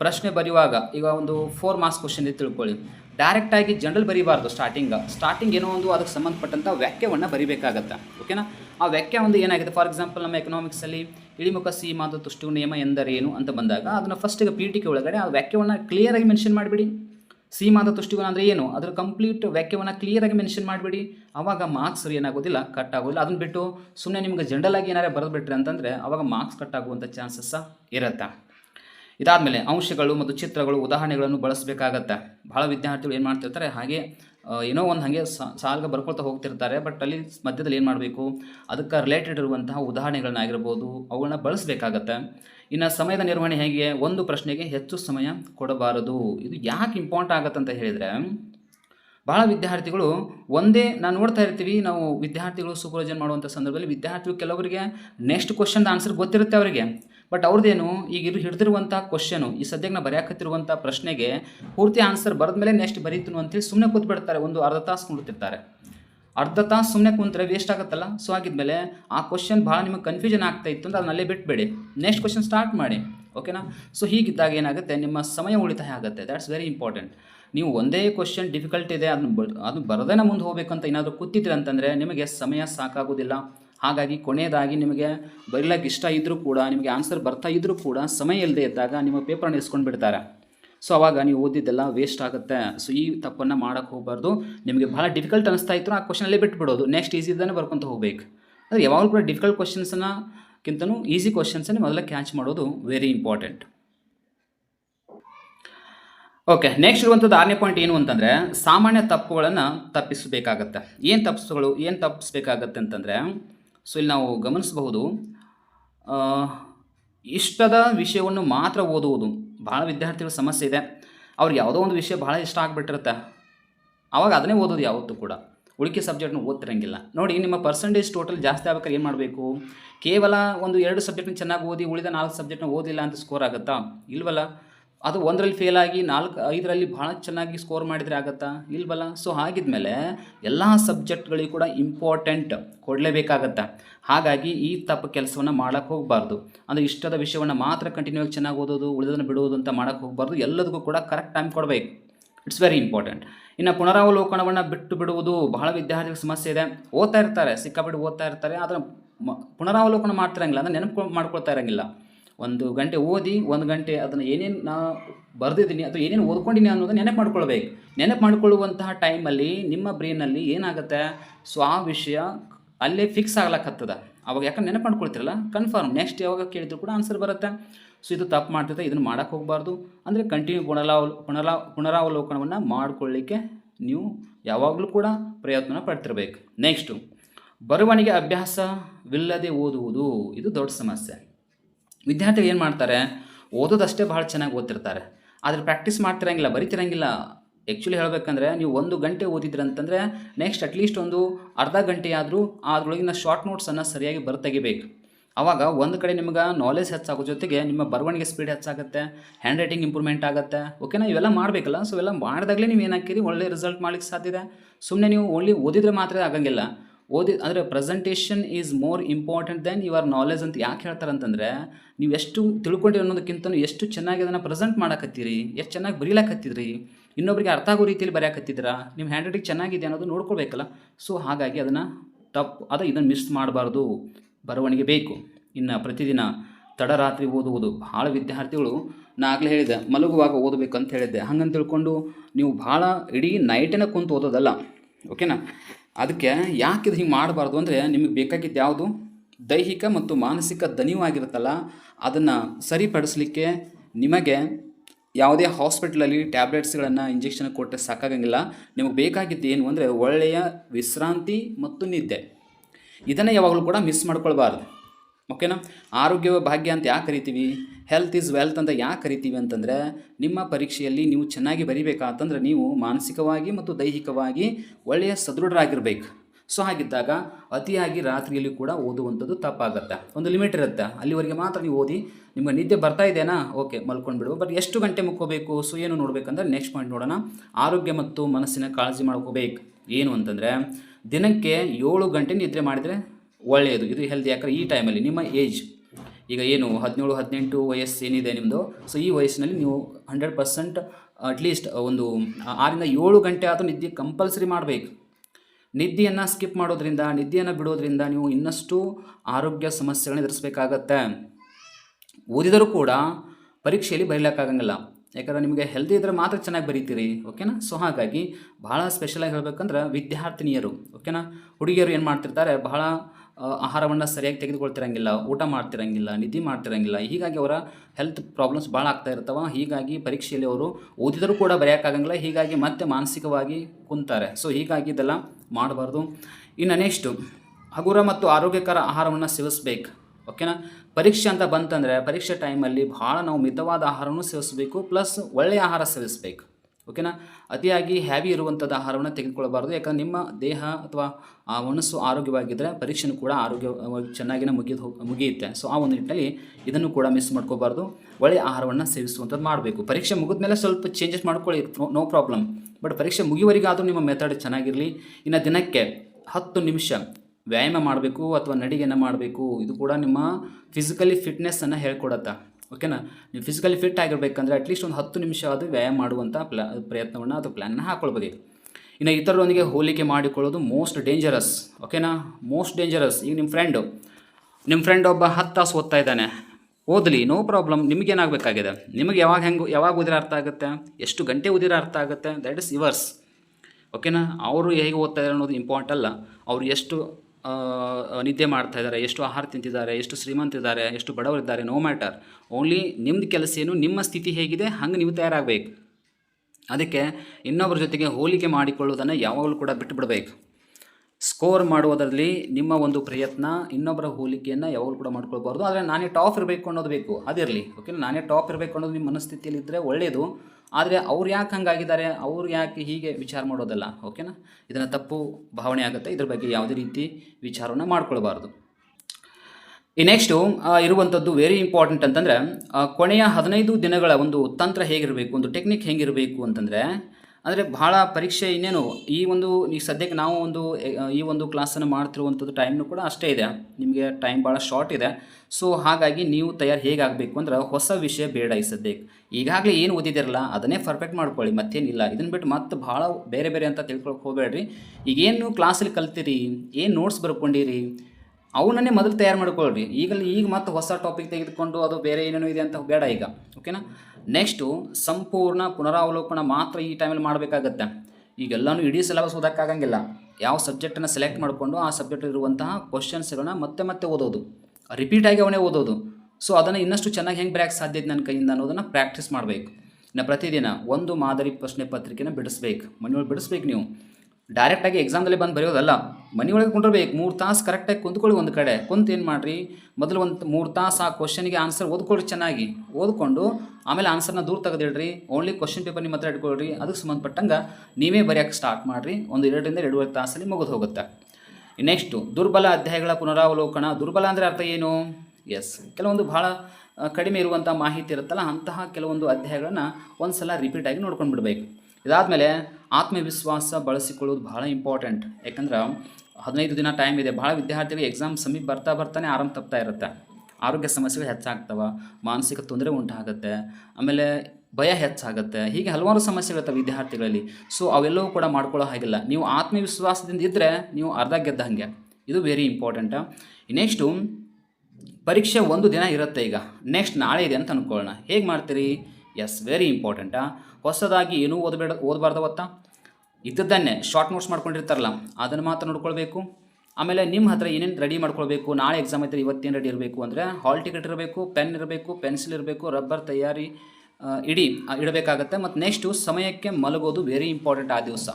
Speaker 1: ಪ್ರಶ್ನೆ ಬರೆಯುವಾಗ, ಈಗ ಒಂದು ಫೋರ್ ಮಾರ್ಕ್ಸ್ ಕ್ವಶನ್ ಇದೆ ತಿಳ್ಕೊಳ್ಳಿ. ಡೈರೆಕ್ಟಾಗಿ ಜನರಲ್ ಬರೀಬಾರ್ದು ಸ್ಟಾರ್ಟಿಂಗ್ ಸ್ಟಾರ್ಟಿಂಗ್ ಏನೋ ಒಂದು ಅದಕ್ಕೆ ಸಂಬಂಧಪಟ್ಟಂಥ ವ್ಯಾಖ್ಯವನ್ನು ಬರಿಬೇಕಾಗತ್ತೆ? ಓಕೆನಾ ಆ ವ್ಯಾಖ್ಯ ಒಂದು ಏನಾಗಿದೆ? ಫಾರ್ ಎಕ್ಸಾಂಪಲ್ ನಮ್ಮ ಎಕನಾಮಿಕ್ಸಲ್ಲಿ ಇಳಿಮುಖ ಸೀಮಾದ ತುಷ್ಟು ನಿಯಮ ಎಂದರೇನು ಅಂತ ಬಂದಾಗ, ಅದನ್ನು ಫಸ್ಟಿಗೆ ಕೆ ಒಳಗಡೆ ಆ ವ್ಯಾಖ್ಯವನ್ನು ಕ್ಲಿಯರಾಗಿ ಮೆನ್ಷನ್ ಮಾಡಿಬಿಡಿ. ಸೀಮಾದ ತುಷ್ಟಿಗಳು ಅಂದರೆ ಏನು? ಅದರ ಕಂಪ್ಲೀಟ್ ವ್ಯಾಖ್ಯವನ್ನು ಕ್ಲಿಯರಾಗಿ ಮೆನ್ಷನ್ ಮಾಡಿಬಿಡಿ. ಆವಾಗ ಮಾರ್ಕ್ಸ್ ಏನಾಗೋದಿಲ್ಲ ಕಟ್ ಆಗೋದಿಲ್ಲ. ಅದನ್ನ ಬಿಟ್ಟು ಸುಮ್ಮನೆ ನಿಮ್ಗೆ ಜನರಲ್ ಆಗಿ ಬರೆದು ಬರೆದ್ಬಿಟ್ರಿ ಅಂತಂದರೆ ಆವಾಗ ಮಾರ್ಕ್ಸ್ ಕಟ್ ಆಗುವಂಥ ಚಾನ್ಸಸ್ ಇರುತ್ತೆ? ಇದಾದಮೇಲೆ ಅಂಶಗಳು ಮತ್ತು ಚಿತ್ರಗಳು, ಉದಾಹರಣೆಗಳನ್ನು ಬಳಸಬೇಕಾಗತ್ತೆ. ಭಾಳ ವಿದ್ಯಾರ್ಥಿಗಳು ಏನು ಮಾಡ್ತಿರ್ತಾರೆ, ಹಾಗೆ ಏನೋ ಒಂದು ಹಾಗೆ ಸಾಲ್ಗ ಬರ್ಕೊಳ್ತಾ ಹೋಗ್ತಿರ್ತಾರೆ, ಬಟ್ ಅಲ್ಲಿ ಮಧ್ಯದಲ್ಲಿ ಏನು ಮಾಡಬೇಕು? ಅದಕ್ಕೆ ರಿಲೇಟೆಡ್ ಇರುವಂತಹ ಉದಾಹರಣೆಗಳನ್ನಾಗಿರ್ಬೋದು ಅವುಗಳನ್ನ ಬಳಸಬೇಕಾಗತ್ತೆ. ಇನ್ನು ಸಮಯದ ನಿರ್ವಹಣೆ ಹೇಗೆ? ಒಂದು ಪ್ರಶ್ನೆಗೆ ಹೆಚ್ಚು ಸಮಯ ಕೊಡಬಾರದು. ಇದು ಯಾಕೆ ಇಂಪಾರ್ಟೆಂಟ್ ಆಗತ್ತಂತ ಹೇಳಿದರೆ ಭಾಳ ವಿದ್ಯಾರ್ಥಿಗಳು ಒಂದೇ ನಾನು ನೋಡ್ತಾ ಇರ್ತೀವಿ, ನಾವು ವಿದ್ಯಾರ್ಥಿಗಳು ಸೂಪರ್ವೈಸನ್ ಮಾಡುವಂಥ ಸಂದರ್ಭದಲ್ಲಿ ವಿದ್ಯಾರ್ಥಿಗಳು ಕೆಲವರಿಗೆ ನೆಕ್ಸ್ಟ್ ಕ್ವಶನ್ದ ಆನ್ಸರ್ ಗೊತ್ತಿರುತ್ತೆ ಅವರಿಗೆ. ಬಟ್ ಅವ್ರದ್ದೇನು ಈಗ ಇದು ಹಿಡಿದಿರುವಂಥ ಕ್ವಶನು ಈ ಸದ್ಯಕ್ಕೆ ನಾವು ಬರೆಯಾಕತ್ತಿರುವಂಥ ಪ್ರಶ್ನೆಗೆ ಪೂರ್ತಿ ಆನ್ಸರ್ ಬರೆದ ಮೇಲೆ ನೆಕ್ಸ್ಟ್ ಬರೀತನು ಅಂತೇಳಿ ಸುಮ್ಮನೆ ಕೂತ್ಬಿಡ್ತಾರೆ, ಒಂದು ಅರ್ಧ ತಾಸು ಕುಂತಿರ್ತಾರೆ ಅರ್ಧ ತಾಸು ಸುಮ್ಮನೆ ಕುಂತ್ರೆ ವೇಸ್ಟ್ ಆಗುತ್ತಲ್ಲ? ಸೊ ಆಗಿದ್ಮೇಲೆ ಆ ಕ್ವಶನ್ ಭಾಳ ನಿಮಗೆ ಕನ್ಫ್ಯೂಷನ್ ಆಗ್ತಾ ಇತ್ತು ಅಂದರೆ ಅದನ್ನಲ್ಲೇ ಬಿಟ್ಬೇಡಿ. ನೆಕ್ಸ್ಟ್ ಕ್ವಶನ್ ಸ್ಟಾರ್ಟ್ ಮಾಡಿ. ಓಕೆನಾ ಸೊ ಹೀಗಿದ್ದಾಗ ಏನಾಗುತ್ತೆ? ನಿಮ್ಮ ಸಮಯ ಉಳಿತಾಯ ಆಗುತ್ತೆ. ದ್ಯಾಟ್ಸ್ ವೆರಿ ಇಂಪಾರ್ಟೆಂಟ್ ನೀವು ಒಂದೇ ಕ್ವಶನ್ ಡಿಫಿಕಲ್ಟ್ ಇದೆ, ಅದನ್ನ ಅದು ಬರದೇನೆ ಮುಂದೆ ಹೋಗ್ಬೇಕಂತ ಏನಾದರೂ ಕೂತಿದ್ರೆ ಅಂತಂದರೆ ನಿಮಗೆ ಸಮಯ ಸಾಕಾಗೋದಿಲ್ಲ. ಹಾಗಾಗಿ ಕೊನೆಯದಾಗಿ ನಿಮಗೆ ಬರೀಲಕ್ಕೆ ಇಷ್ಟ ಇದ್ದರೂ ಕೂಡ, ನಿಮಗೆ ಆನ್ಸರ್ ಬರ್ತಾ ಇದ್ದರೂ ಕೂಡ ಸಮಯ ಇಲ್ಲದೆ ಇದ್ದಾಗ ನಿಮ್ಮ ಪೇಪರನ್ನು ಇಸ್ಕೊಂಡು ಬಿಡ್ತಾರೆ. ಸೊ ಅವಾಗ ನೀವು ಓದಿದ್ದೆಲ್ಲ ವೇಸ್ಟ್ ಆಗುತ್ತೆ. ಸೊ ಈ ತಪ್ಪನ್ನು ಮಾಡೋಕ್ಕೆ ಹೋಗಬಾರ್ದು. ನಿಮಗೆ ಭಾಳ ಡಿಫಿಕಲ್ಟ್ ಅನಿಸ್ತಾ ಇತ್ತು ಆ ಕ್ವಶನಲ್ಲೇ ಬಿಟ್ಬಿಡೋದು. ನೆಕ್ಸ್ಟ್ ಈಸಿ ಇದ್ದಾನೆ ಬರ್ಕೊತ ಹೋಗ್ಬೇಕು. ಅದು ಯಾವಾಗಲೂ ಕೂಡ ಡಿಫಿಕಲ್ಟ್ ಕ್ವಶನ್ಸನ್ನು ಕಿಂತನೂ ಈಸಿ ಕ್ವಶನ್ಸನ್ನೇ ಮೊದಲ ಕ್ಯಾಚ್ ಮಾಡೋದು ವೆರಿ ಇಂಪಾರ್ಟೆಂಟ್ ಓಕೆ ನೆಕ್ಸ್ಟ್ ಇರುವಂಥದ್ದು ಆರನೇ ಪಾಯಿಂಟ್ ಏನು ಅಂತಂದರೆ, ಸಾಮಾನ್ಯ ತಪ್ಪುಗಳನ್ನು ತಪ್ಪಿಸಬೇಕಾಗತ್ತೆ. ಏನು ತಪ್ಪುಗಳು ಏನು ತಪ್ಪಿಸ್ಬೇಕಾಗತ್ತೆ ಅಂತಂದರೆ ಸೊ ಇಲ್ಲಿ ನಾವು ಗಮನಿಸಬಹುದು ಇಷ್ಟದ ವಿಷಯವನ್ನು ಮಾತ್ರ ಓದುವುದು. ಭಾಳ ವಿದ್ಯಾರ್ಥಿಗಳ ಸಮಸ್ಯೆ ಇದೆ. ಅವ್ರಿಗೆ ಯಾವುದೋ ಒಂದು ವಿಷಯ ಭಾಳ ಇಷ್ಟ ಆಗಿಬಿಟ್ಟಿರುತ್ತೆ. ಆವಾಗ ಅದನ್ನೇ ಓದೋದು ಯಾವತ್ತೂ ಕೂಡ. ಉಳಿಕೆ ಸಬ್ಜೆಕ್ಟ್ನ ಓದ್ತಿರಂಗಿಲ್ಲ. ನೋಡಿ, ನಿಮ್ಮ ಪರ್ಸೆಂಟೇಜ್ ಟೋಟಲ್ ಜಾಸ್ತಿ ಆಗ್ಬೇಕಾದ್ರೆ ಏನು ಮಾಡಬೇಕು? ಕೇವಲ ಒಂದು ಎರಡು ಸಬ್ಜೆಕ್ಟ್ನ ಚೆನ್ನಾಗಿ ಓದಿ, ಉಳಿದ ನಾಲ್ಕು ಸಬ್ಜೆಕ್ಟ್ನ ಓದಿಲ್ಲ ಅಂತ ಸ್ಕೋರ್ ಆಗುತ್ತಾ? ಇಲ್ವಲ್ಲ? ಅದು ಒಂದರಲ್ಲಿ ಫೇಲ್ ಆಗಿ ನಾಲ್ಕು, ಐದರಲ್ಲಿ ಭಾಳ ಚೆನ್ನಾಗಿ ಸ್ಕೋರ್ ಮಾಡಿದರೆ ಆಗುತ್ತಾ? ಇಲ್ವಲ್ಲ? ಸೊ ಹಾಗಿದ್ಮೇಲೆ ಎಲ್ಲ ಸಬ್ಜೆಕ್ಟ್ಗಳಿಗೆ ಕೂಡ ಇಂಪಾರ್ಟೆಂಟ್ ಕೊಡಲೇಬೇಕಾಗತ್ತೆ? ಹಾಗಾಗಿ ಈ ತಪ್ಪು ಕೆಲಸವನ್ನು ಮಾಡೋಕ್ಕೆ ಹೋಗಬಾರ್ದು. ಅಂದರೆ ಇಷ್ಟದ ವಿಷಯವನ್ನು ಮಾತ್ರ ಕಂಟಿನ್ಯೂ ಆಗಿ ಚೆನ್ನಾಗಿ ಓದೋದು ಉಳಿದನ್ನು ಬಿಡೋದು ಅಂತ ಮಾಡೋಕ್ಕೆ ಹೋಗಬಾರ್ದು. ಎಲ್ಲದಕ್ಕೂ ಕೂಡ ಕರೆಕ್ಟ್ ಟೈಮ್ ಕೊಡಬೇಕು. ಇಟ್ಸ್ ವೆರಿ ಇಂಪಾರ್ಟೆಂಟ್ ಇನ್ನು ಪುನರಾವಲೋಕನವನ್ನು ಬಿಟ್ಟು ಬಿಡುವುದು ಬಹಳ ವಿದ್ಯಾರ್ಥಿಗಳ ಸಮಸ್ಯೆ ಇದೆ. ಓದ್ತಾ ಇರ್ತಾರೆ ಸಿಕ್ಕಾಬಿಟ್ಟು ಓದ್ತಾ ಇರ್ತಾರೆ, ಆದರೆ ಪುನರಾವಲೋಕನ ಮಾಡ್ತಿರಂಗಿಲ್ಲ, ಅಂದರೆ ನೆನಪು ಮಾಡ್ಕೊಳ್ತಾ ಇರಂಗಿಲ್ಲ. ಒಂದು ಗಂಟೆ ಓದಿ, ಒಂದು ಗಂಟೆ ಅದನ್ನು ಏನೇನು ನಾ ಬರೆದಿದ್ದೀನಿ ಅಥವಾ ಏನೇನು ಓದ್ಕೊಂಡಿನಿ ಅನ್ನೋದನ್ನ ನೆನಪು ಮಾಡ್ಕೊಳ್ಬೇಕು. ನೆನಪು ಮಾಡ್ಕೊಳ್ಳುವಂತಹ ಟೈಮಲ್ಲಿ ನಿಮ್ಮ ಬ್ರೈನಲ್ಲಿ ಏನಾಗುತ್ತೆ? ಸೊ ಆ ವಿಷಯ ಅಲ್ಲೇ ಫಿಕ್ಸ್ ಆಗ್ಲಕ್ಕತ್ತದ ಅವಾಗ ಯಾಕಂದ್ರೆ ನೆನಪು ಮಾಡ್ಕೊಳ್ತಿರಲ್ಲ? ಕನ್ಫರ್ಮ್ ನೆಕ್ಸ್ಟ್ ಯಾವಾಗ ಕೇಳಿದ್ರು ಕೂಡ ಆನ್ಸರ್ ಬರುತ್ತೆ. ಸೊ ಇದು ತಪ್ಪು ಮಾಡ್ತಿರ್ತಾರೆ ಇದನ್ನು ಮಾಡೋಕ್ಕೆ ಹೋಗಬಾರ್ದು. ಅಂದರೆ ಕಂಟಿನ್ಯೂ ಪುನರಾವ ಪುನರಾ, ಪುನರಾವಲೋಕನವನ್ನು ಮಾಡಿಕೊಳ್ಳಿಕ್ಕೆ ನೀವು ಯಾವಾಗಲೂ ಕೂಡ ಪ್ರಯತ್ನ ಪಡ್ತಿರ್ಬೇಕು. ನೆಕ್ಸ್ಟು ಬರವಣಿಗೆ ಅಭ್ಯಾಸವಿಲ್ಲದೆ ಓದುವುದು, ಇದು ದೊಡ್ಡ ಸಮಸ್ಯೆ. ವಿದ್ಯಾರ್ಥಿಗಳು ಏನು ಮಾಡ್ತಾರೆ? ಓದೋದಷ್ಟೇ ಭಾಳ ಚೆನ್ನಾಗಿ ಓದ್ತಿರ್ತಾರೆ. ಆದರೆ ಪ್ರಾಕ್ಟೀಸ್ ಮಾಡ್ತಿರಂಗಿಲ್ಲ, ಬರಿತಿರಂಗಿಲ್ಲ. ಆ್ಯಕ್ಚುಲಿ ಹೇಳಬೇಕಂದ್ರೆ ನೀವು ಒಂದು ಗಂಟೆ ಓದಿದ್ರಿ ಅಂತಂದರೆ ನೆಕ್ಸ್ಟ್ ಅಟ್ಲೀಸ್ಟ್ ಒಂದು ಅರ್ಧ ಗಂಟೆ ಆದರೂ ಅದರೊಳಗಿನ ಶಾರ್ಟ್ ನೋಟ್ಸನ್ನು ಸರಿಯಾಗಿ ಬರೆ ತೆಗಿಬೇಕು ಆವಾಗ ಒಂದು ಕಡೆ ನಿಮ್ಗೆ ನಾಲೆಜ್ ಹೆಚ್ಚಾಗೋ ಜೊತೆಗೆ ನಿಮ್ಮ ಬರವಣಿಗೆ ಸ್ಪೀಡ್ ಹೆಚ್ಚಾಗುತ್ತೆ ಹ್ಯಾಂಡ್ ರೈಟಿಂಗ್ ಇಂಪ್ರೂವ್ಮೆಂಟ್ ಆಗುತ್ತೆ ಓಕೆನಾ ಇವೆಲ್ಲ ಮಾಡಬೇಕಲ್ಲ ಸೊ ಇವೆಲ್ಲ ಮಾಡಿದಾಗಲೇ ನೀವು ಏನಾಕಿರಿ ಒಳ್ಳೆ ರಿಸಲ್ಟ್ ಮಾಡ್ಲಿಕ್ಕೆ ಸಾಧ್ಯ ಇದೆ. ಸುಮ್ಮನೆ ನೀವು ಓನ್ಲಿ ಓದಿದ್ರೆ ಮಾತ್ರ ಆಗಂಗಿಲ್ಲ. ಓದಿ, ಅಂದರೆ presentation is more important than your knowledge ಅಂತ ಯಾಕೆ ಹೇಳ್ತಾರೆ ಅಂತಂದರೆ ನೀವು ಎಷ್ಟು ತಿಳ್ಕೊಂಡಿರಿ ಅನ್ನೋದಕ್ಕಿಂತ ಎಷ್ಟು ಚೆನ್ನಾಗಿ ಅದನ್ನು ಪ್ರೆಸೆಂಟ್ ಮಾಡಕತ್ತೀರಿ, ಎಷ್ಟು ಚೆನ್ನಾಗಿ ಬರೀಲಾಕತ್ತಿದ್ರಿ ಇನ್ನೊಬ್ಬರಿಗೆ ಅರ್ಥ ಆಗೋ ರೀತಿಯಲ್ಲಿ ಬರೆಯಾಕತ್ತಿದ್ದೀರಾ, ನಿಮ್ಮ ಹ್ಯಾಂಡ್ ರೈಟಿಂಗ್ ಚೆನ್ನಾಗಿದೆ ಅನ್ನೋದು ನೋಡ್ಕೊಳ್ಬೇಕಲ್ಲ. ಸೊ ಹಾಗಾಗಿ ಅದನ್ನು ತಪ್ಪು, ಅದು ಇದನ್ನು ಮಿಸ್ ಮಾಡಬಾರ್ದು, ಬರವಣಿಗೆ ಬೇಕು. ಇನ್ನು ಪ್ರತಿದಿನ ತಡರಾತ್ರಿ ಓದುವುದು ಭಾಳ ವಿದ್ಯಾರ್ಥಿಗಳು ನಾನು ಆಗಲೇ ಹೇಳಿದೆ, ಮಲಗುವಾಗ ಓದಬೇಕು ಅಂತ ಹೇಳಿದ್ದೆ. ಹಂಗಂತ ತಿಳ್ಕೊಂಡು ನೀವು ಭಾಳ ಇಡೀ ನೈಟನ್ನು ಕುಂತು ಓದೋದಲ್ಲ ಓಕೆನಾ ಅದಕ್ಕೆ ಯಾಕೆ ಇದು ಹಿಂಗೆ ಮಾಡಬಾರ್ದು ಅಂದರೆ ನಿಮಗೆ ಬೇಕಾಗಿದ್ದು ಯಾವುದು? ದೈಹಿಕ ಮತ್ತು ಮಾನಸಿಕ ದಣಿವಾಗಿರುತ್ತಲ್ಲ ಅದನ್ನು ಸರಿಪಡಿಸಲಿಕ್ಕೆ ನಿಮಗೆ ಯಾವುದೇ ಹಾಸ್ಪಿಟ್ಲಲ್ಲಿ ಟ್ಯಾಬ್ಲೆಟ್ಸ್ಗಳನ್ನು ಇಂಜೆಕ್ಷನ್ ಕೊಟ್ಟರೆ ಸಾಕಾಗಂಗಿಲ್ಲ. ನಿಮಗೆ ಬೇಕಾಗಿದ್ದು ಏನು ಅಂದರೆ ಒಳ್ಳೆಯ ವಿಶ್ರಾಂತಿ ಮತ್ತು ನಿದ್ದೆ. ಇದನ್ನು ಯಾವಾಗಲೂ ಕೂಡ ಮಿಸ್ ಮಾಡ್ಕೊಳ್ಬಾರ್ದು. ಓಕೆನಾ ಆರೋಗ್ಯ ಭಾಗ್ಯ ಅಂತ ಯಾಕೆ ಕರಿತೀವಿ? ಹೆಲ್ತ್ ಈಸ್ ವೆಲ್ತ್ ಅಂತ ಯಾಕೆ ಕರಿತೀವಿ ಅಂತಂದರೆ, ನಿಮ್ಮ ಪರೀಕ್ಷೆಯಲ್ಲಿ ನೀವು ಚೆನ್ನಾಗಿ ಬರಿಬೇಕಾತಂದ್ರೆ ನೀವು ಮಾನಸಿಕವಾಗಿ ಮತ್ತು ದೈಹಿಕವಾಗಿ ಒಳ್ಳೆಯ ಸದೃಢರಾಗಿರ್ಬೇಕು. ಸೊ ಹಾಗಿದ್ದಾಗ ಅತಿಯಾಗಿ ರಾತ್ರಿಯಲ್ಲಿ ಕೂಡ ಓದುವಂಥದ್ದು ತಪ್ಪಾಗುತ್ತೆ. ಒಂದು ಲಿಮಿಟ್ ಇರುತ್ತೆ. ಅಲ್ಲಿವರೆಗೆ ಮಾತ್ರ ನೀವು ಓದಿ ನಿಮಗೆ ನಿದ್ದೆ ಬರ್ತಾ ಇದೆಯಾ ಓಕೆ ಮಲ್ಕೊಂಡ್ಬಿಡು. ಬಟ್ ಎಷ್ಟು ಗಂಟೆ ಮುಕ್ಕೋಬೇಕು? ಸೊ ಏನು ನೋಡಬೇಕಂದ್ರೆ ನೆಕ್ಸ್ಟ್ ಪಾಯಿಂಟ್ ನೋಡೋಣ. ಆರೋಗ್ಯ ಮತ್ತು ಮನಸ್ಸಿನ ಕಾಳಜಿ ಮಾಡ್ಕೋಬೇಕು. ಏನು ಅಂತಂದರೆ, ದಿನಕ್ಕೆ ಏಳು ಗಂಟೆ ನಿದ್ರೆ ಮಾಡಿದರೆ ಒಳ್ಳೆಯದು. ಇದು ಹೆಲ್ದಿ ಯಾಕಂದ್ರೆ ಈ ಟೈಮಲ್ಲಿ ನಿಮ್ಮ ಏಜ್ ಈಗ ಏನು ಹದಿನೇಳು, ಹದಿನೆಂಟು ವಯಸ್ಸು ಏನಿದೆ ನಿಮ್ಮದು ಸೊ ಈ ವಯಸ್ಸಿನಲ್ಲಿ ನೀವು ಹಂಡ್ರೆಡ್ ಪರ್ಸೆಂಟ್ ಅಟ್ಲೀಸ್ಟ್ ಒಂದು ಆರಿಂದ ಏಳು ಗಂಟೆ ಆದರೂ ನಿದ್ದೆ ಕಂಪಲ್ಸರಿ ಮಾಡಬೇಕು. ನಿದ್ದೆಯನ್ನು ಸ್ಕಿಪ್ ಮಾಡೋದ್ರಿಂದ, ನಿದ್ದೆಯನ್ನು ಬಿಡೋದ್ರಿಂದ ನೀವು ಇನ್ನಷ್ಟು ಆರೋಗ್ಯ ಸಮಸ್ಯೆಗಳನ್ನ ಎದುರಿಸಬೇಕಾಗತ್ತೆ. ಓದಿದರೂ ಕೂಡ ಪರೀಕ್ಷೆಯಲ್ಲಿ ಬರೀಲಿಕ್ಕಾಗಂಗಿಲ್ಲ. ಯಾಕಂದರೆ ನಿಮಗೆ ಹೆಲ್ದಿ ಇದ್ದರೆ ಮಾತ್ರ ಚೆನ್ನಾಗಿ ಬರೀತೀರಿ ಓಕೆನಾ ಸೊ ಹಾಗಾಗಿ ಭಾಳ ಸ್ಪೆಷಲಾಗಿ ಹೇಳ್ಬೇಕಂದ್ರೆ ವಿದ್ಯಾರ್ಥಿನಿಯರು ಓಕೆನಾ ಹುಡುಗಿಯರು ಏನು ಮಾಡ್ತಿರ್ತಾರೆ, ಬಹಳ ಆಹಾರವನ್ನು ಸರಿಯಾಗಿ ತೆಗೆದುಕೊಳ್ತಿರಂಗಿಲ್ಲ, ಊಟ ಮಾಡ್ತಿರಂಗಿಲ್ಲ ನಿಧಿ ಮಾಡ್ತಿರಂಗಿಲ್ಲ, ಹೀಗಾಗಿ ಅವರ ಹೆಲ್ತ್ ಪ್ರಾಬ್ಲಮ್ಸ್ ಭಾಳ ಆಗ್ತಾ ಇರ್ತವೆ. ಹೀಗಾಗಿ ಪರೀಕ್ಷೆಯಲ್ಲಿ ಅವರು ಓದಿದರೂ ಕೂಡ ಬರೆಯೋಕ್ಕಾಗಂಗಿಲ್ಲ, ಹೀಗಾಗಿ ಮತ್ತೆ ಮಾನಸಿಕವಾಗಿ ಕುಂತಾರೆ. ಸೊ ಹೀಗಾಗಿ ಇದೆಲ್ಲ ಮಾಡಬಾರ್ದು. ಇನ್ನು ನೆಕ್ಸ್ಟು ಹಗುರ ಮತ್ತು ಆರೋಗ್ಯಕರ ಆಹಾರವನ್ನು ಸೇವಿಸ್ಬೇಕು. ಓಕೆನಾ ಪರೀಕ್ಷೆ ಅಂತ ಬಂತಂದರೆ, ಪರೀಕ್ಷೆ ಟೈಮಲ್ಲಿ ಭಾಳ ನಾವು ಮಿತವಾದ ಆಹಾರವನ್ನು ಸೇವಿಸಬೇಕು ಪ್ಲಸ್ ಒಳ್ಳೆಯ ಆಹಾರ ಸೇವಿಸಬೇಕು. ಓಕೆನಾ ಅತಿಯಾಗಿ ಹ್ಯಾವಿ ಇರುವಂಥದ್ದು ಆಹಾರವನ್ನು ತೆಗೆದುಕೊಳ್ಳಬಾರ್ದು. ಯಾಕಂದ್ರೆ ನಿಮ್ಮ ದೇಹ ಅಥವಾ ಆ ಮನಸ್ಸು ಆರೋಗ್ಯವಾಗಿದ್ದರೆ ಪರೀಕ್ಷೆನೂ ಕೂಡ ಆರೋಗ್ಯವಾಗಿ ಚೆನ್ನಾಗಿನ ಮುಗಿದು ಮುಗಿಯುತ್ತೆ. ಸೊ ಆ ಒಂದು ನಿಟ್ಟಲ್ಲಿ ಇದನ್ನು ಕೂಡ ಮಿಸ್ ಮಾಡ್ಕೋಬಾರ್ದು. ಒಳ್ಳೆಯ ಆಹಾರವನ್ನು ಸೇವಿಸುವಂಥದ್ದು ಮಾಡಬೇಕು. ಪರೀಕ್ಷೆ ಮುಗಿದ ಮೇಲೆ ಸ್ವಲ್ಪ ಚೇಂಜಸ್ ಮಾಡ್ಕೊಳ್ಳಿ ನೋ ಪ್ರಾಬ್ಲಮ್ ಬಟ್ ಪರೀಕ್ಷೆ ಮುಗಿಯುವರಿಗಾದರೂ ನಿಮ್ಮ ಮೆಥಡ್ ಚೆನ್ನಾಗಿರಲಿ. ಇನ್ನು ದಿನಕ್ಕೆ ಹತ್ತು ನಿಮಿಷ ವ್ಯಾಯಾಮ ಮಾಡಬೇಕು ಅಥವಾ ನಡಿಗೆಯನ್ನು ಮಾಡಬೇಕು. ಇದು ಕೂಡ ನಿಮ್ಮ ಫಿಸಿಕಲಿ ಫಿಟ್ನೆಸ್ಸನ್ನು ಹೇಳ್ಕೊಡತ್ತೆ. ಓಕೆನಾ ನೀವು ಫಿಸಿಕಲಿ ಫಿಟ್ ಆಗಿರಬೇಕಂದ್ರೆ ಅಟ್ಲೀಸ್ಟ್ ಒಂದು ಹತ್ತು ನಿಮಿಷ ಅದು ವ್ಯಾಯಾಮ ಮಾಡುವಂಥ ಪ್ಲಾ ಪ್ರಯತ್ನವನ್ನು ಅಥವಾ ಪ್ಲ್ಯಾನ್ನ ಹಾಕ್ಕೊಳ್ಬೋದು ಇನ್ನು ಇತರರೊಂದಿಗೆ ಹೋಲಿಕೆ ಮಾಡಿಕೊಳ್ಳೋದು ಮೋಸ್ಟ್ ಡೇಂಜರಸ್ ಓಕೆನಾ ಮೋಸ್ಟ್ ಡೇಂಜರಸ್ ಈಗ ನಿಮ್ಮ ಫ್ರೆಂಡು ನಿಮ್ಮ ಫ್ರೆಂಡ್ ಒಬ್ಬ ಹತ್ತು ತಾಸು ಓದ್ತಾ ಇದ್ದಾನೆ. ಓದಲಿ ನೋ ಪ್ರಾಬ್ಲಮ್ ನಿಮಗೇನಾಗಬೇಕಾಗಿದೆ? ನಿಮಗೆ ಯಾವಾಗ ಹೆಂಗೆ, ಯಾವಾಗ ಓದಿರ ಅರ್ಥ ಆಗುತ್ತೆ? ಎಷ್ಟು ಗಂಟೆ ಓದಿರ ಅರ್ಥ ಆಗುತ್ತೆ? ದ್ಯಾಟ್ ಇಸ್ ಯುವರ್ಸ್ ಓಕೆನಾ ಅವರು ಹೇಗೆ ಓದ್ತಾ ಇದ್ದಾರೆ ಅನ್ನೋದು ಇಂಪಾರ್ಟೆಂಟ್ ಅಲ್ಲ. ಅವರು ಎಷ್ಟು ನಿದ್ದೆ ಮಾಡ್ತಾ ಇದ್ದಾರೆ, ಎಷ್ಟು ಆಹಾರ ತಿಂತಿದ್ದಾರೆ, ಎಷ್ಟು ಶ್ರೀಮಂತಿದ್ದಾರೆ ಎಷ್ಟು ಬಡವರಿದ್ದಾರೆ ನೋ ಮ್ಯಾಟರ್ ಓನ್ಲಿ ನಿಮ್ಮದು ಕೆಲಸ ಏನು, ನಿಮ್ಮ ಸ್ಥಿತಿ ಹೇಗಿದೆ, ಹಂಗೆ ನೀವು ತಯಾರಾಗಬೇಕು. ಅದಕ್ಕೆ ಇನ್ನೊಬ್ಬರ ಜೊತೆಗೆ ಹೋಲಿಕೆ ಮಾಡಿಕೊಳ್ಳುವುದನ್ನು ಯಾವಾಗಲೂ ಕೂಡ ಬಿಟ್ಟು ಬಿಡಬೇಕು ಸ್ಕೋರ್ ಮಾಡುವುದರಲ್ಲಿ ನಿಮ್ಮ ಒಂದು ಪ್ರಯತ್ನ ಇನ್ನೊಬ್ಬರ ಹೋಲಿಕೆಯನ್ನು ಯಾವಾಗಲೂ ಕೂಡ ಮಾಡ್ಕೊಳ್ಬಾರ್ದು. ಆದರೆ ನಾನೇ ಟಾಪ್ ಇರಬೇಕು ಅನ್ನೋದು ಬೇಕು, ಅದಿರಲಿ ಓಕೆ ನಾನೇ ಟಾಪ್ ಇರಬೇಕು ಅನ್ನೋದು ನಿಮ್ಮ ಮನಸ್ಥಿತಿಯಲ್ಲಿದ್ದರೆ ಒಳ್ಳೆಯದು ಆದರೆ ಅವ್ರು ಯಾಕೆ ಹಂಗಾಗಿದ್ದಾರೆ? ಅವ್ರು ಯಾಕೆ ಹೀಗೆ ವಿಚಾರ ಮಾಡೋದಲ್ಲ? ಓಕೆನಾ? ಇದನ್ನು ತಪ್ಪು ಭಾವನೆ ಆಗುತ್ತೆ. ಇದ್ರ ಬಗ್ಗೆ ಯಾವುದೇ ರೀತಿ ವಿಚಾರವನ್ನು ಮಾಡ್ಕೊಳ್ಬಾರ್ದು. ಈ ನೆಕ್ಸ್ಟು ಇರುವಂಥದ್ದು ವೆರಿ ಇಂಪಾರ್ಟೆಂಟ್ ಅಂತಂದರೆ ಕೊನೆಯ ಹದಿನೈದು ದಿನಗಳ ಒಂದು ತಂತ್ರ ಹೇಗಿರಬೇಕು, ಒಂದು ಟೆಕ್ನಿಕ್ ಹೇಗಿರಬೇಕು ಅಂತಂದರೆ ಅಂದರೆ ಭಾಳ ಪರೀಕ್ಷೆ ಇನ್ನೇನು, ಈ ಒಂದು ಈಗ ಸದ್ಯಕ್ಕೆ ನಾವು ಒಂದು, ಈ ಒಂದು ಕ್ಲಾಸನ್ನು ಮಾಡ್ತಿರುವಂಥದ್ದು ಟೈಮ್ನು ಕೂಡ ಅಷ್ಟೇ ಇದೆ. ನಿಮಗೆ ಟೈಮ್ ಭಾಳ ಶಾರ್ಟ್ ಇದೆ. ಸೊ ಹಾಗಾಗಿ ನೀವು ತಯಾರು ಹೇಗಾಗಬೇಕು ಅಂದ್ರೆ ಹೊಸ ವಿಷಯ ಬೇಡ ಈ ಸದ್ಯಕ್ಕೆ. ಈಗಾಗಲೇ ಏನು ಓದಿದಿರಲ್ಲ, ಅದನ್ನೇ ಪರ್ಫೆಕ್ಟ್ ಮಾಡ್ಕೊಳ್ಳಿ, ಮತ್ತೇನಿಲ್ಲ. ಇದನ್ನು ಬಿಟ್ಟು ಮತ್ತೆ ಭಾಳ ಬೇರೆ ಬೇರೆ ಅಂತ ತಿಳ್ಕೊಳಕ್ಕೆ ಹೋಗಬೇಡ್ರಿ. ಈಗೇನು ಕ್ಲಾಸಲ್ಲಿ ಕಲ್ತೀರಿ, ಏನು ನೋಟ್ಸ್ ಬರ್ಕೊಂಡಿರಿ, ಅವನನ್ನೇ ಮೊದಲು ತಯಾರು ಮಾಡ್ಕೊಳ್ರಿ. ಈಗಲೇ ಈಗ ಮತ್ತೆ ಹೊಸ ಟಾಪಿಕ್ ತೆಗೆದುಕೊಂಡು ಅದು ಬೇರೆ ಏನೇನೋ ಇದೆ ಅಂತ ಬೇಡ ಈಗ. ಓಕೆನಾ ನೆಕ್ಸ್ಟು ಸಂಪೂರ್ಣ ಪುನರಾವಲೋಕನ ಮಾತ್ರ ಈ ಟೈಮಲ್ಲಿ ಮಾಡಬೇಕಾಗತ್ತೆ. ಈಗೆಲ್ಲನೂ ಇಡೀ ಸಿಲೆಬಸ್ ಓದೋಕ್ಕಾಗಂಗಿಲ್ಲ. ಯಾವ ಸಬ್ಜೆಕ್ಟನ್ನು ಸೆಲೆಕ್ಟ್ ಮಾಡಿಕೊಂಡು ಆ ಸಬ್ಜೆಕ್ಟ್ ಇರುವಂತಹ ಕ್ವಶನ್ಸ್ಗಳನ್ನ ಮತ್ತೆ ಮತ್ತೆ ಓದೋದು. ರಿಪೀಟಾಗಿ ಅವನೇ ಓದೋದು. ಸೊ ಅದನ್ನು ಇನ್ನಷ್ಟು ಚೆನ್ನಾಗಿ ಹೆಂಗೆ ಬರೆಯೋಕ್ಕೆ ಸಾಧ್ಯ ಇದೆ ನನ್ನ ಕೈಯಿಂದ ಅನ್ನೋದನ್ನು ಪ್ರಾಕ್ಟೀಸ್ ಮಾಡಬೇಕು. ಇನ್ನು ಪ್ರತಿದಿನ ಒಂದು ಮಾದರಿ ಪ್ರಶ್ನೆ ಪತ್ರಿಕೆನ ಬಿಡಿಸ್ಬೇಕು. ಮನೆಯೊಳಗೆ ಬಿಡಿಸ್ಬೇಕು ನೀವು. ಡೈರೆಕ್ಟಾಗಿ ಎಕ್ಸಾಮ್ದಲ್ಲಿ ಬಂದು ಬರೆಯೋದಲ್ಲ ಮನೆಯೊಳಗೆ ಕುಂಡಿರ್ಬೇಕು ಮೂರು ತಾಸು ಕರೆಕ್ಟಾಗಿ ಕುಂತ್ಕೊಳ್ಳಿ ಒಂದು ಕಡೆ. ಕುಂತು ಏನು ಮಾಡಿರಿ? ಮೊದಲು ಒಂದು ಮೂರು ತಾಸು ಆ ಕ್ವಶನಿಗೆ ಆನ್ಸರ್ ಓದ್ಕೊಳ್ರಿ ಚೆನ್ನಾಗಿ. ಓದ್ಕೊಂಡು ಆಮೇಲೆ ಆನ್ಸರ್ನ ದೂರ ತೆಗೆದಿಡ್ರಿ. ಓನ್ಲಿ ಕ್ವಶನ್ ಪೇಪರ್ ನಿಮ್ಮ ಹತ್ರ ಇಟ್ಕೊಳ್ರಿ. ಅದಕ್ಕೆ ಸಂಬಂಧಪಟ್ಟಂಗೆ ನೀವೇ ಬರೆಯೋಕ್ಕೆ ಸ್ಟಾರ್ಟ್ ಮಾಡಿರಿ. ಒಂದು ಎರಡರಿಂದ ಎರಡೂವರೆ ತಾಸಲ್ಲಿ ಮುಗಿದು ಹೋಗುತ್ತೆ. ನೆಕ್ಸ್ಟು ದುರ್ಬಲ ಅಧ್ಯಾಯಗಳ ಪುನರಾವಲೋಕನ. ದುರ್ಬಲ ಅಂದರೆ ಅರ್ಥ ಏನು? ಎಸ್ ಕೆಲವೊಂದು ಭಾಳ ಕಡಿಮೆ ಇರುವಂಥ ಮಾಹಿತಿ ಇರುತ್ತಲ್ಲ, ಅಂತಹ ಕೆಲವೊಂದು ಅಧ್ಯಾಯಗಳನ್ನು ಒಂದು ಸಲ ರಿಪೀಟಾಗಿ ನೋಡ್ಕೊಂಡು ಬಿಡಬೇಕು ಇದಾದಮೇಲೆ ಆತ್ಮವಿಶ್ವಾಸ ಬಳಸಿಕೊಳ್ಳೋದು ಭಾಳ ಇಂಪಾರ್ಟೆಂಟ್ ಯಾಕಂದ್ರೆ ಹದಿನೈದು ದಿನ ಟೈಮ್ ಇದೆ. ಭಾಳ ವಿದ್ಯಾರ್ಥಿಗಳು ಎಕ್ಸಾಮ್ ಸಮೀಪ ಬರ್ತಾ ಬರ್ತಾನೆ ಆರಾಮ್ ತಪ್ತಾ ಇರುತ್ತೆ. ಆರೋಗ್ಯ ಸಮಸ್ಯೆಗಳು ಹೆಚ್ಚಾಗ್ತವೆ, ಮಾನಸಿಕ ತೊಂದರೆ ಉಂಟಾಗುತ್ತೆ, ಆಮೇಲೆ ಭಯ ಹೆಚ್ಚಾಗುತ್ತೆ, ಹೀಗೆ ಹಲವಾರು ಸಮಸ್ಯೆಗಳಿರ್ತವೆ ವಿದ್ಯಾರ್ಥಿಗಳಲ್ಲಿ. ಸೊ ಅವೆಲ್ಲವೂ ಕೂಡ ಮಾಡ್ಕೊಳ್ಳೋ ಹಾಗಿಲ್ಲ. ನೀವು ಆತ್ಮವಿಶ್ವಾಸದಿಂದ ಇದ್ದರೆ ನೀವು ಅರ್ಧ ಗೆದ್ದ ಹಾಗೆ. ಇದು ವೆರಿ ಇಂಪಾರ್ಟೆಂಟ ನೆಕ್ಸ್ಟು ಪರೀಕ್ಷೆ ಒಂದು ದಿನ ಇರುತ್ತೆ ಈಗ. ನೆಕ್ಸ್ಟ್ ನಾಳೆ ಇದೆ ಅಂತ ಅಂದ್ಕೊಳ್ಳೋಣ ಹೇಗೆ ಮಾಡ್ತೀರಿ? ಎಸ್ ವೆರಿ ಇಂಪಾರ್ಟೆಂಟಾ ಹೊಸದಾಗಿ ಏನೂ ಓದಬೇಡ ಓದಬಾರ್ದವತ್ತ ಇದ್ದದ್ದನ್ನೇ ಶಾರ್ಟ್ ನೋಟ್ಸ್ ಮಾಡ್ಕೊಂಡಿರ್ತಾರಲ್ಲ, ಅದನ್ನು ಮಾತ್ರ ನೋಡ್ಕೊಳ್ಬೇಕು. ಆಮೇಲೆ ನಿಮ್ಮ ಹತ್ರ ಏನೇನು ರೆಡಿ ಮಾಡ್ಕೊಳ್ಬೇಕು, ನಾಳೆ ಎಕ್ಸಾಮ್ ಐತೆ ಇವತ್ತೇನು ರೆಡಿ ಇರಬೇಕು ಅಂದರೆ ಹಾಲ್ ಟಿಕೆಟ್ ಇರಬೇಕು ಪೆನ್ ಇರಬೇಕು ಪೆನ್ಸಿಲ್ ಇರಬೇಕು ರಬ್ಬರ್ ತಯಾರಿ ಇಡೀ ಇಡಬೇಕಾಗತ್ತೆ. ಮತ್ತು ನೆಕ್ಸ್ಟು ಸಮಯಕ್ಕೆ ಮಲಗೋದು ವೆರಿ ಇಂಪಾರ್ಟೆಂಟ್ ಆ ದಿವಸ.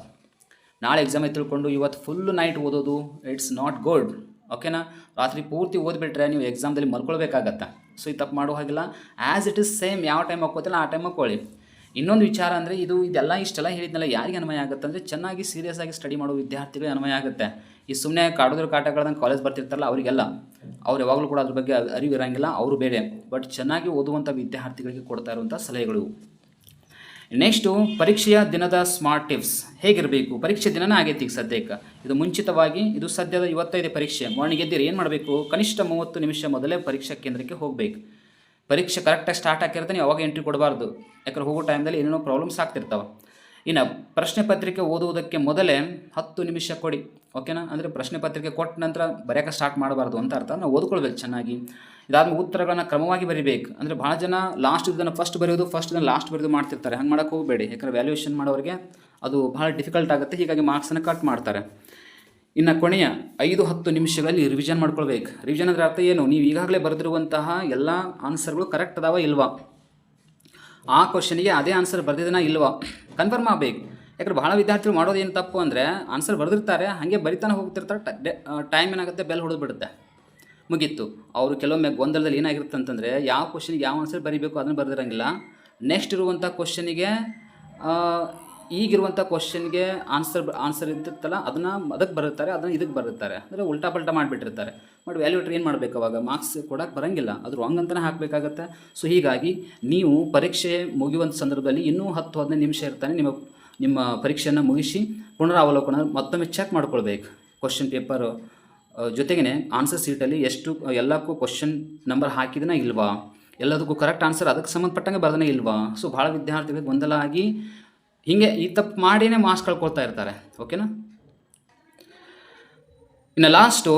Speaker 1: ನಾಳೆ ಎಕ್ಸಾಮ್ ತಿಳ್ಕೊಂಡು ಇವತ್ತು ಫುಲ್ ನೈಟ್ ಓದೋದು ಇಟ್ಸ್ ನಾಟ್ ಗುಡ್ ಓಕೆನಾ? ರಾತ್ರಿ ಪೂರ್ತಿ ಓದ್ಬಿಟ್ರೆ ನೀವು ಎಕ್ಸಾಮ್ದಲ್ಲಿ ಮಲ್ಕೊಳ್ಬೇಕಾಗತ್ತೆ? ಸೊ ಈ ತಪ್ಪು ಮಾಡೋ ಹಾಗಿಲ್ಲ. ಆ್ಯಸ್ ಇಟ್ ಇಸ್ ಸೇಮ್ ಯಾವ ಟೈಮ್ ಹಾಕೋತಿಲ್ಲ ಆ ಟೈಮ್ ಹಾಕೊಳ್ಳಿ ಇನ್ನೊಂದು ವಿಚಾರ ಅಂದರೆ ಇದು ಇದೆಲ್ಲ ಇಷ್ಟೆಲ್ಲ ಹೇಳಿದ್ನಲ್ಲ, ಯಾರಿಗೆ ಅನ್ವಯ ಆಗುತ್ತೆ ಅಂದರೆ ಚೆನ್ನಾಗಿ ಸೀರಿಯಸ್ ಆಗಿ ಸ್ಟಡಿ ಮಾಡೋ ವಿದ್ಯಾರ್ಥಿಗಳಿಗೆ ಅನ್ವಯ ಆಗುತ್ತೆ. ಈ ಸುಮ್ಮನೆ ಕಾಡೋದ್ರ ಕಾಟಗಳನ್ನ ಕಾಲೇಜ್ ಬರ್ತಿರ್ತಾರಲ್ಲ, ಅವರಿಗೆಲ್ಲ. ಅವ್ರು ಯಾವಾಗಲೂ ಕೂಡ ಅದ್ರ ಬಗ್ಗೆ ಅರಿವಿರಂಗಿಲ್ಲ ಅವರು ಬೇರೆ. ಬಟ್ ಚೆನ್ನಾಗಿ ಓದುವಂಥ ವಿದ್ಯಾರ್ಥಿಗಳಿಗೆ ಕೊಡ್ತಾ ಇರುವಂಥ ಸಲಹೆಗಳು. ನೆಕ್ಸ್ಟು ಪರೀಕ್ಷೆಯ ದಿನದ ಸ್ಮಾರ್ಟ್ ಟಿಪ್ಸ್ ಹೇಗಿರಬೇಕು? ಪರೀಕ್ಷೆ ದಿನನ ಆಗೈತಿ ಈಗ ಸದ್ಯಕ್ಕೆ. ಇದು ಮುಂಚಿತವಾಗಿ, ಇದು ಸದ್ಯದ ಇವತ್ತೈದು ಪರೀಕ್ಷೆ. ಮಾರ್ನಿಂಗ್ ಎದ್ದಿರಿ ಏನು ಮಾಡಬೇಕು? ಕನಿಷ್ಠ ಮೂವತ್ತು ನಿಮಿಷ ಮೊದಲೇ ಪರೀಕ್ಷಾ ಕೇಂದ್ರಕ್ಕೆ ಹೋಗಬೇಕು. ಪರೀಕ್ಷೆ ಕರೆಕ್ಟಾಗಿ ಸ್ಟಾರ್ಟ್ ಆಗಿರ್ತಾನೆ ಅವಾಗ ಎಂಟ್ರಿ ಕೊಡಬಾರ್ದು. ಯಾಕಂದ್ರೆ ಹೋಗೋ ಟೈಮ್ದಲ್ಲಿ ಏನೇನೋ ಪ್ರಾಬ್ಲಮ್ಸ್ ಆಗ್ತಿರ್ತಾವೆ. ಇನ್ನು ಪ್ರಶ್ನೆ ಪತ್ರಿಕೆ ಓದುವುದಕ್ಕೆ ಮೊದಲೇ ಹತ್ತು ನಿಮಿಷ ಕೊಡಿ. ಓಕೆನಾ ಅಂದರೆ ಪ್ರಶ್ನೆ ಪತ್ರಿಕೆ ಕೊಟ್ಟ ನಂತರ ಬರೆಯೋಕೆ ಸ್ಟಾರ್ಟ್ ಮಾಡಬಾರ್ದು ಅಂತ ಅರ್ಥ. ನಾವು ಓದ್ಕೊಳ್ಬೇಕು ಚೆನ್ನಾಗಿ. ಇದಾದ್ಮೇಲೆ ಉತ್ತರಗಳನ್ನು ಕ್ರಮವಾಗಿ ಬರಿಬೇಕು. ಅಂದರೆ ಭಾಳ ಜನ ಲಾಸ್ಟ್ ಇದನ್ನು ಫಸ್ಟ್ ಬರೆಯೋದು ಫಸ್ಟ್ ಇದನ್ನು ಲಾಸ್ಟ್ ಬರೆದು ಮಾಡ್ತಿರ್ತಾರೆ. ಹಂಗೆ ಮಾಡೋಕೆ ಹೋಗಬೇಡಿ. ಯಾಕಂದ್ರೆ ವ್ಯಾಲ್ಯೂಯೇಷನ್ ಮಾಡೋರಿಗೆ ಅದು ಭಾಳ ಡಿಫಿಕಲ್ಟ್ ಆಗುತ್ತೆ. ಹೀಗಾಗಿ ಮಾರ್ಕ್ಸನ್ನು ಕಟ್ ಮಾಡ್ತಾರೆ. ಇನ್ನು ಕೊನೆಯ ಐದು ಹತ್ತು ನಿಮಿಷಗಳಲ್ಲಿ ರಿವಿಷನ್ ಮಾಡ್ಕೊಳ್ಬೇಕು. ರಿವಿಷನ್ ಅಂದ್ರೆ ಅರ್ಥ ಏನು? ನೀವು ಈಗಾಗಲೇ ಬರೆದಿರುವಂತಹ ಎಲ್ಲ ಆನ್ಸರ್ಗಳು ಕರೆಕ್ಟ್ ಅದಾವ ಇಲ್ವಾ? ಆ ಕ್ವಶನಿಗೆ ಅದೇ ಆನ್ಸರ್ ಬರೆದಿದ್ದನ ಇಲ್ವಾ? ಕನ್ಫರ್ಮ್ ಆಗಬೇಕು. ಯಾಕಂದ್ರೆ ಭಾಳ ವಿದ್ಯಾರ್ಥಿಗಳು ಮಾಡೋದು ಏನು ತಪ್ಪು ಅಂದರೆ ಆನ್ಸರ್ ಬರೆದಿರ್ತಾರೆ. ಹಾಗೆ ಬರಿತಾನೆ ಹೋಗ್ತಿರ್ತಾರೆ. ಟೈಮ್ ಏನಾಗುತ್ತೆ? ಬೆಲ್ ಹೊಡೆದು ಬಿಡುತ್ತೆ ಮುಗೀತು. ಅವರು ಕೆಲವೊಮ್ಮೆ ಗೊಂದಲದಲ್ಲಿ ಏನಾಗಿರುತ್ತೆ ಅಂತಂದರೆ, ಯಾವ ಕ್ವಶನಿಗೆ ಯಾವ ಆನ್ಸರ್ ಬರಿಬೇಕು ಅದನ್ನು ಬರೆದಿರಂಗಿಲ್ಲ. ನೆಕ್ಸ್ಟ್ ಇರುವಂಥ ಕ್ವಶನಿಗೆ ಈಗಿರುವಂಥ ಕ್ವಶನ್ಗೆ ಆನ್ಸರ್ ಆನ್ಸರ್ ಇದ್ದಿರ್ತಲ್ಲ ಅದನ್ನು ಅದಕ್ಕೆ ಬರುತ್ತಾರೆ ಅದನ್ನು ಇದಕ್ಕೆ ಬರುತ್ತಾರೆ ಅಂದರೆ ಉಲ್ಟಾ ಪಲ್ಟಾ ಮಾಡಿಬಿಟ್ಟಿರ್ತಾರೆ. ಬಟ್ ವ್ಯಾಲ್ಯೂಟ್ರ್ ಏನು ಮಾಡಬೇಕು ಅವಾಗ? ಮಾರ್ಕ್ಸ್ ಕೊಡೋಕೆ ಬರೋಂಗಿಲ್ಲ. ಅದು ರಾಂಗ್ ಅಂತಲೇ ಹಾಕಬೇಕಾಗತ್ತೆ. ಸೊ ಹೀಗಾಗಿ ನೀವು ಪರೀಕ್ಷೆ ಮುಗಿಯುವಂಥ ಸಂದರ್ಭದಲ್ಲಿ ಇನ್ನೂ ಹತ್ತು, ಹದಿನೈದು ನಿಮಿಷ ಇರ್ತಾನೆ. ನಿಮ್ಮ ನಿಮ್ಮ ಪರೀಕ್ಷೆಯನ್ನು ಮುಗಿಸಿ ಪುನರಾವಲೋಕನ ಮತ್ತೊಮ್ಮೆ ಚೆಕ್ ಮಾಡ್ಕೊಳ್ಬೇಕು. ಕ್ವಶನ್ ಪೇಪರ್ ಜೊತೆಗೇ ಆನ್ಸರ್ ಸೀಟಲ್ಲಿ ಎಷ್ಟು ಎಲ್ಲಕ್ಕೂ ಕ್ವಶನ್ ನಂಬರ್ ಹಾಕಿದನ ಇಲ್ವಾ? ಎಲ್ಲದಕ್ಕೂ ಕರೆಕ್ಟ್ ಆನ್ಸರ್ ಅದಕ್ಕೆ ಸಂಬಂಧಪಟ್ಟಂಗೆ ಬರ್ದನೇ ಇಲ್ವಾ? ಸೊ ಭಾಳ ವಿದ್ಯಾರ್ಥಿಗಳಿಗೆ ಗೊಂದಲ ಆಗಿ ಹೀಗೆ ಈ ತಪ್ಪು ಮಾಡಿನೇ ಮಾರ್ಕ್ಸ್ ಕಳ್ಕೊಳ್ತಾ ಇರ್ತಾರೆ. ಓಕೆನಾ ಇನ್ನು ಲಾಸ್ಟು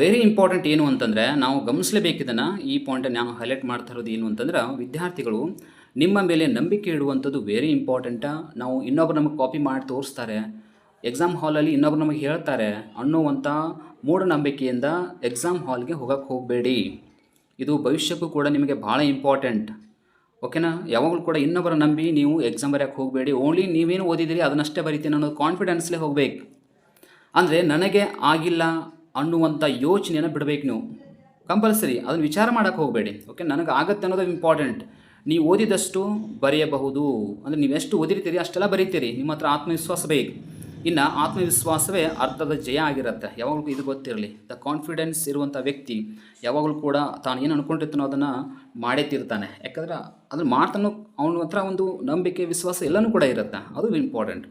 Speaker 1: ವೆರಿ ಇಂಪಾರ್ಟೆಂಟ್ ಏನು ಅಂತಂದರೆ ನಾವು ಗಮನಿಸಲೇಬೇಕಿದ್ದನ್ನು ಈ ಪಾಯಿಂಟನ್ನು ನಾನು ಹೈಲೈಟ್ ಮಾಡ್ತಾ ಇರೋದು ಏನು ಅಂತಂದ್ರೆ ವಿದ್ಯಾರ್ಥಿಗಳು ನಿಮ್ಮ ಮೇಲೆ ನಂಬಿಕೆ ಇಡುವಂಥದ್ದು ವೆರಿ ಇಂಪಾರ್ಟೆಂಟ ನಾವು ಇನ್ನೊಬ್ರು ನಮಗೆ ಕಾಪಿ ಮಾಡಿ ತೋರಿಸ್ತಾರೆ. ಎಕ್ಸಾಮ್ ಹಾಲಲ್ಲಿ ಇನ್ನೊಬ್ರು ನಮಗೆ ಹೇಳ್ತಾರೆ ಅನ್ನುವಂಥ ಮೂಢನಂಬಿಕೆಯಿಂದ ಎಕ್ಸಾಮ್ ಹಾಲ್ಗೆ ಹೋಗಕ್ಕೆ ಹೋಗಬೇಡಿ. ಇದು ಭವಿಷ್ಯಕ್ಕೂ ಕೂಡ ನಿಮಗೆ ಭಾಳ ಇಂಪಾರ್ಟೆಂಟ್ ಓಕೆನಾ ಯಾವಾಗಲೂ ಕೂಡ ಇನ್ನೊಬ್ಬರ ನಂಬಿ ನೀವು ಎಕ್ಸಾಮ್ ಬರೆಯೋಕ್ಕೆ ಹೋಗಬೇಡಿ. ಓನ್ಲಿ ನೀವೇನು ಓದಿದಿರಿ ಅದನ್ನಷ್ಟೇ ಬರಿತೀನಿ ಅನ್ನೋದು ಕಾನ್ಫಿಡೆನ್ಸ್ಲೇ ಹೋಗಬೇಕು. ಅಂದರೆ ನನಗೆ ಆಗಿಲ್ಲ ಅನ್ನುವಂಥ ಯೋಚನೆಯನ್ನು ಬಿಡಬೇಕು ನೀವು. ಕಂಪಲ್ಸರಿ ಅದನ್ನು ವಿಚಾರ ಮಾಡೋಕ್ಕೆ ಹೋಗಬೇಡಿ. ಓಕೆ ನನಗೆ ಆಗತ್ತೆ ಅನ್ನೋದು ಇಂಪಾರ್ಟೆಂಟ್ ನೀವು ಓದಿದಷ್ಟು ಬರೆಯಬಹುದು. ಅಂದರೆ ನೀವು ಎಷ್ಟು ಓದಿರ್ತೀರಿ ಅಷ್ಟೆಲ್ಲ ಬರೀತೀರಿ. ನಿಮ್ಮ ಹತ್ರ ಆತ್ಮವಿಶ್ವಾಸ ಬೇಕು. ಇನ್ನು ಆತ್ಮವಿಶ್ವಾಸವೇ ಅರ್ಥದ ಜಯ ಆಗಿರುತ್ತೆ. ಯಾವಾಗಲೂ ಇದು ಗೊತ್ತಿರಲಿ. ದ ಕಾನ್ಫಿಡೆನ್ಸ್ ಇರುವಂಥ ವ್ಯಕ್ತಿ ಯಾವಾಗಲೂ ಕೂಡ ತಾನು ಏನು ಅನ್ಕೊಂಡಿರ್ತಾನೋ ಅದನ್ನು ಮಾಡೇ ತೀರ್ತಾನೆ. ಯಾಕಂದ್ರೆ ಅದನ್ನು ಮಾಡ್ತಾನೋ ಅವನ ಹತ್ರ ಒಂದು ನಂಬಿಕೆ, ವಿಶ್ವಾಸ ಎಲ್ಲನೂ ಕೂಡ ಇರುತ್ತೆ. ಅದು ಇಂಪಾರ್ಟೆಂಟ್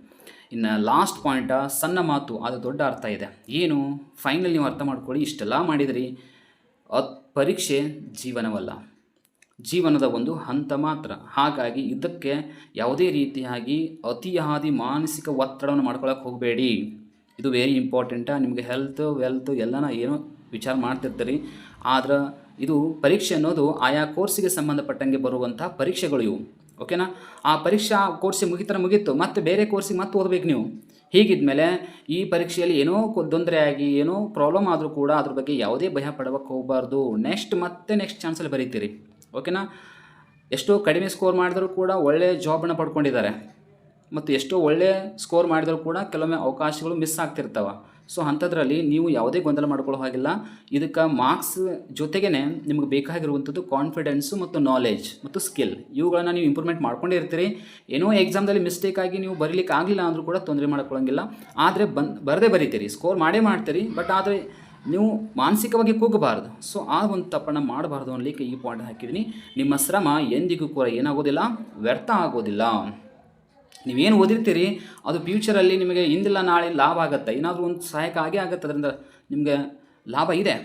Speaker 1: ಇನ್ನು ಲಾಸ್ಟ್ ಪಾಯಿಂಟ ಸಣ್ಣ ಮಾತು, ಅದು ದೊಡ್ಡ ಅರ್ಥ ಇದೆ. ಏನು? ಫೈನಲ್ ನೀವು ಅರ್ಥ ಮಾಡ್ಕೊಳ್ಳಿ, ಇಷ್ಟೆಲ್ಲ ಮಾಡಿದಿರಿ. ಪರೀಕ್ಷೆ ಜೀವನವಲ್ಲ. ಜೀವನದ ಒಂದು ಹಂತ ಮಾತ್ರ. ಹಾಗಾಗಿ ಇದಕ್ಕೆ ಯಾವುದೇ ರೀತಿಯಾಗಿ ಅತಿಯಾದಿ ಮಾನಸಿಕ ಒತ್ತಡವನ್ನು ಮಾಡ್ಕೊಳಕ್ಕೆ ಹೋಗಬೇಡಿ. ಇದು ವೆರಿ ಇಂಪಾರ್ಟೆಂಟ ನಿಮಗೆ ಹೆಲ್ತ್ ವೆಲ್ತ್ ಎಲ್ಲನ ಏನೋ ವಿಚಾರ ಮಾಡ್ತಿರ್ತೀರಿ. ಆದ್ರೆ ಇದು ಪರೀಕ್ಷೆ ಅನ್ನೋದು ಆಯಾ ಕೋರ್ಸಿಗೆ ಸಂಬಂಧಪಟ್ಟಂಗೆ ಬರುವಂಥ ಪರೀಕ್ಷೆಗಳು ಇವು. ಓಕೆನಾ ಆ ಪರೀಕ್ಷಾ ಕೋರ್ಸಿಗೆ ಮುಗಿತರ ಮುಗೀತು. ಮತ್ತೆ ಬೇರೆ ಕೋರ್ಸಿಗೆ ಮತ್ತೆ ಓದಬೇಕು ನೀವು. ಹೀಗಿದ್ಮೇಲೆ ಈ ಪರೀಕ್ಷೆಯಲ್ಲಿ ಏನೋ ಕೊ- ತೊಂದರೆ ಆಗಿ, ಏನೋ ಪ್ರಾಬ್ಲಮ್ ಆದರೂ ಕೂಡ ಅದ್ರ ಬಗ್ಗೆ ಯಾವುದೇ ಭಯ ಪಡೋಕ್ಕೆ ಹೋಗಬಾರ್ದು. ನೆಕ್ಸ್ಟ್ ಮತ್ತೆ ನೆಕ್ಸ್ಟ್ ಚಾನ್ಸಲ್ಲಿ ಬರೀತೀರಿ. ಓಕೆನಾ? ಎಷ್ಟೋ ಕಡಿಮೆ ಸ್ಕೋರ್ ಮಾಡಿದರೂ ಕೂಡ ಒಳ್ಳೆಯ ಜಾಬನ್ನು ಪಡ್ಕೊಂಡಿದ್ದಾರೆ. ಮತ್ತು ಎಷ್ಟೋ ಒಳ್ಳೆಯ ಸ್ಕೋರ್ ಮಾಡಿದರೂ ಕೂಡ ಕೆಲವೊಮ್ಮೆ ಅವಕಾಶಗಳು ಮಿಸ್ ಆಗ್ತಿರ್ತಾವೆ. ಸೊ, ಅಂಥದ್ರಲ್ಲಿ ನೀವು ಯಾವುದೇ ಗೊಂದಲ ಮಾಡ್ಕೊಳ್ಳೋ ಹಾಗಿಲ್ಲ. ಇದಕ್ಕೆ ಮಾರ್ಕ್ಸ್ ಜೊತೆಗೇ ನಿಮಗೆ ಬೇಕಾಗಿರುವಂಥದ್ದು ಕಾನ್ಫಿಡೆನ್ಸು ಮತ್ತು ನಾಲೆಜ್ ಮತ್ತು ಸ್ಕಿಲ್. ಇವುಗಳನ್ನು ನೀವು ಇಂಪ್ರೂವ್ಮೆಂಟ್ ಮಾಡ್ಕೊಂಡೇ ಇರ್ತೀರಿ ಏನೋ ಎಕ್ಸಾಮ್ದಲ್ಲಿ ಮಿಸ್ಟೇಕ್ ಆಗಿ ನೀವು ಬರೀಲಿಕ್ಕೆ ಆಗಲಿಲ್ಲ ಅಂದರೂ ಕೂಡ ತೊಂದರೆ ಮಾಡ್ಕೊಳ್ಳೋಂಗಿಲ್ಲ. ಆದರೆ ಬಂದು ಬರದೇ ಬರೀತೀರಿ. ಸ್ಕೋರ್ ಮಾಡೇ ಮಾಡ್ತೀರಿ. ಬಟ್ ಆದರೆ ನೀವು ಮಾನಸಿಕವಾಗಿ ಕೂಗಬಾರ್ದು. ಸೊ ಆ ಒಂದು ತಪ್ಪನ್ನು ಮಾಡಬಾರ್ದು ಅನ್ನಲಿಕ್ಕೆ ಈ ಪಾಯಿಂಟ್ ಹಾಕಿದ್ದೀನಿ ನಿಮ್ಮ ಶ್ರಮ ಎಂದಿಗೂ ಕೂಡ ಏನಾಗೋದಿಲ್ಲ, ವ್ಯರ್ಥ ಆಗೋದಿಲ್ಲ. ನೀವೇನು ಓದಿರ್ತೀರಿ, ಅದು ಫ್ಯೂಚರಲ್ಲಿ ನಿಮಗೆ ಇಂದಿಲ್ಲ, ನಾಳೆ ಲಾಭ ಆಗುತ್ತೆ. ಏನಾದರೂ ಒಂದು ಸಹಾಯಕ ಆಗೇ ಆಗುತ್ತೆ. ಅದರಿಂದ ನಿಮಗೆ ಲಾಭ ಇದೆ.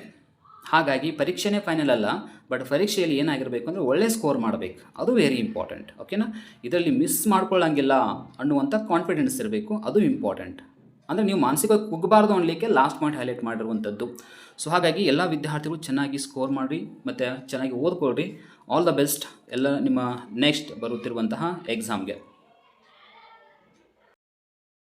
Speaker 1: ಹಾಗಾಗಿ ಪರೀಕ್ಷೆನೇ ಫೈನಲ್ ಅಲ್ಲ ಬಟ್ ಪರೀಕ್ಷೆಯಲ್ಲಿ ಏನಾಗಿರಬೇಕು ಅಂದರೆ ಒಳ್ಳೆ ಸ್ಕೋರ್ ಮಾಡಬೇಕು. ಅದು ವೆರಿ ಇಂಪಾರ್ಟೆಂಟ್ ಓಕೆನಾ ಇದರಲ್ಲಿ ಮಿಸ್ ಮಾಡ್ಕೊಳ್ಳೋಂಗಿಲ್ಲ ಅನ್ನುವಂಥ ಕಾನ್ಫಿಡೆನ್ಸ್ ಇರಬೇಕು. ಅದು ಇಂಪಾರ್ಟೆಂಟ್ ಅಂದರೆ ನೀವು ಮಾನಸಿಕವಾಗಿ ಕುಗ್ಗಬಾರ್ದು ಅನ್ನಲಿಕ್ಕೆ ಲಾಸ್ಟ್ ಪಾಯಿಂಟ್ ಹೈಲೈಟ್ ಮಾಡಿರುವಂಥದ್ದು. ಸೊ ಹಾಗಾಗಿ ಎಲ್ಲ ವಿದ್ಯಾರ್ಥಿಗಳು ಚೆನ್ನಾಗಿ ಸ್ಕೋರ್ ಮಾಡಿ ಮತ್ತು ಚೆನ್ನಾಗಿ ಓದ್ಕೊಳ್ರಿ. ಆಲ್ ದ ಬೆಸ್ಟ್ ಎಲ್ಲ ನಿಮ್ಮ ನೆಕ್ಸ್ಟ್ ಬರುತ್ತಿರುವಂತಹ ಎಕ್ಸಾಮ್ಗೆ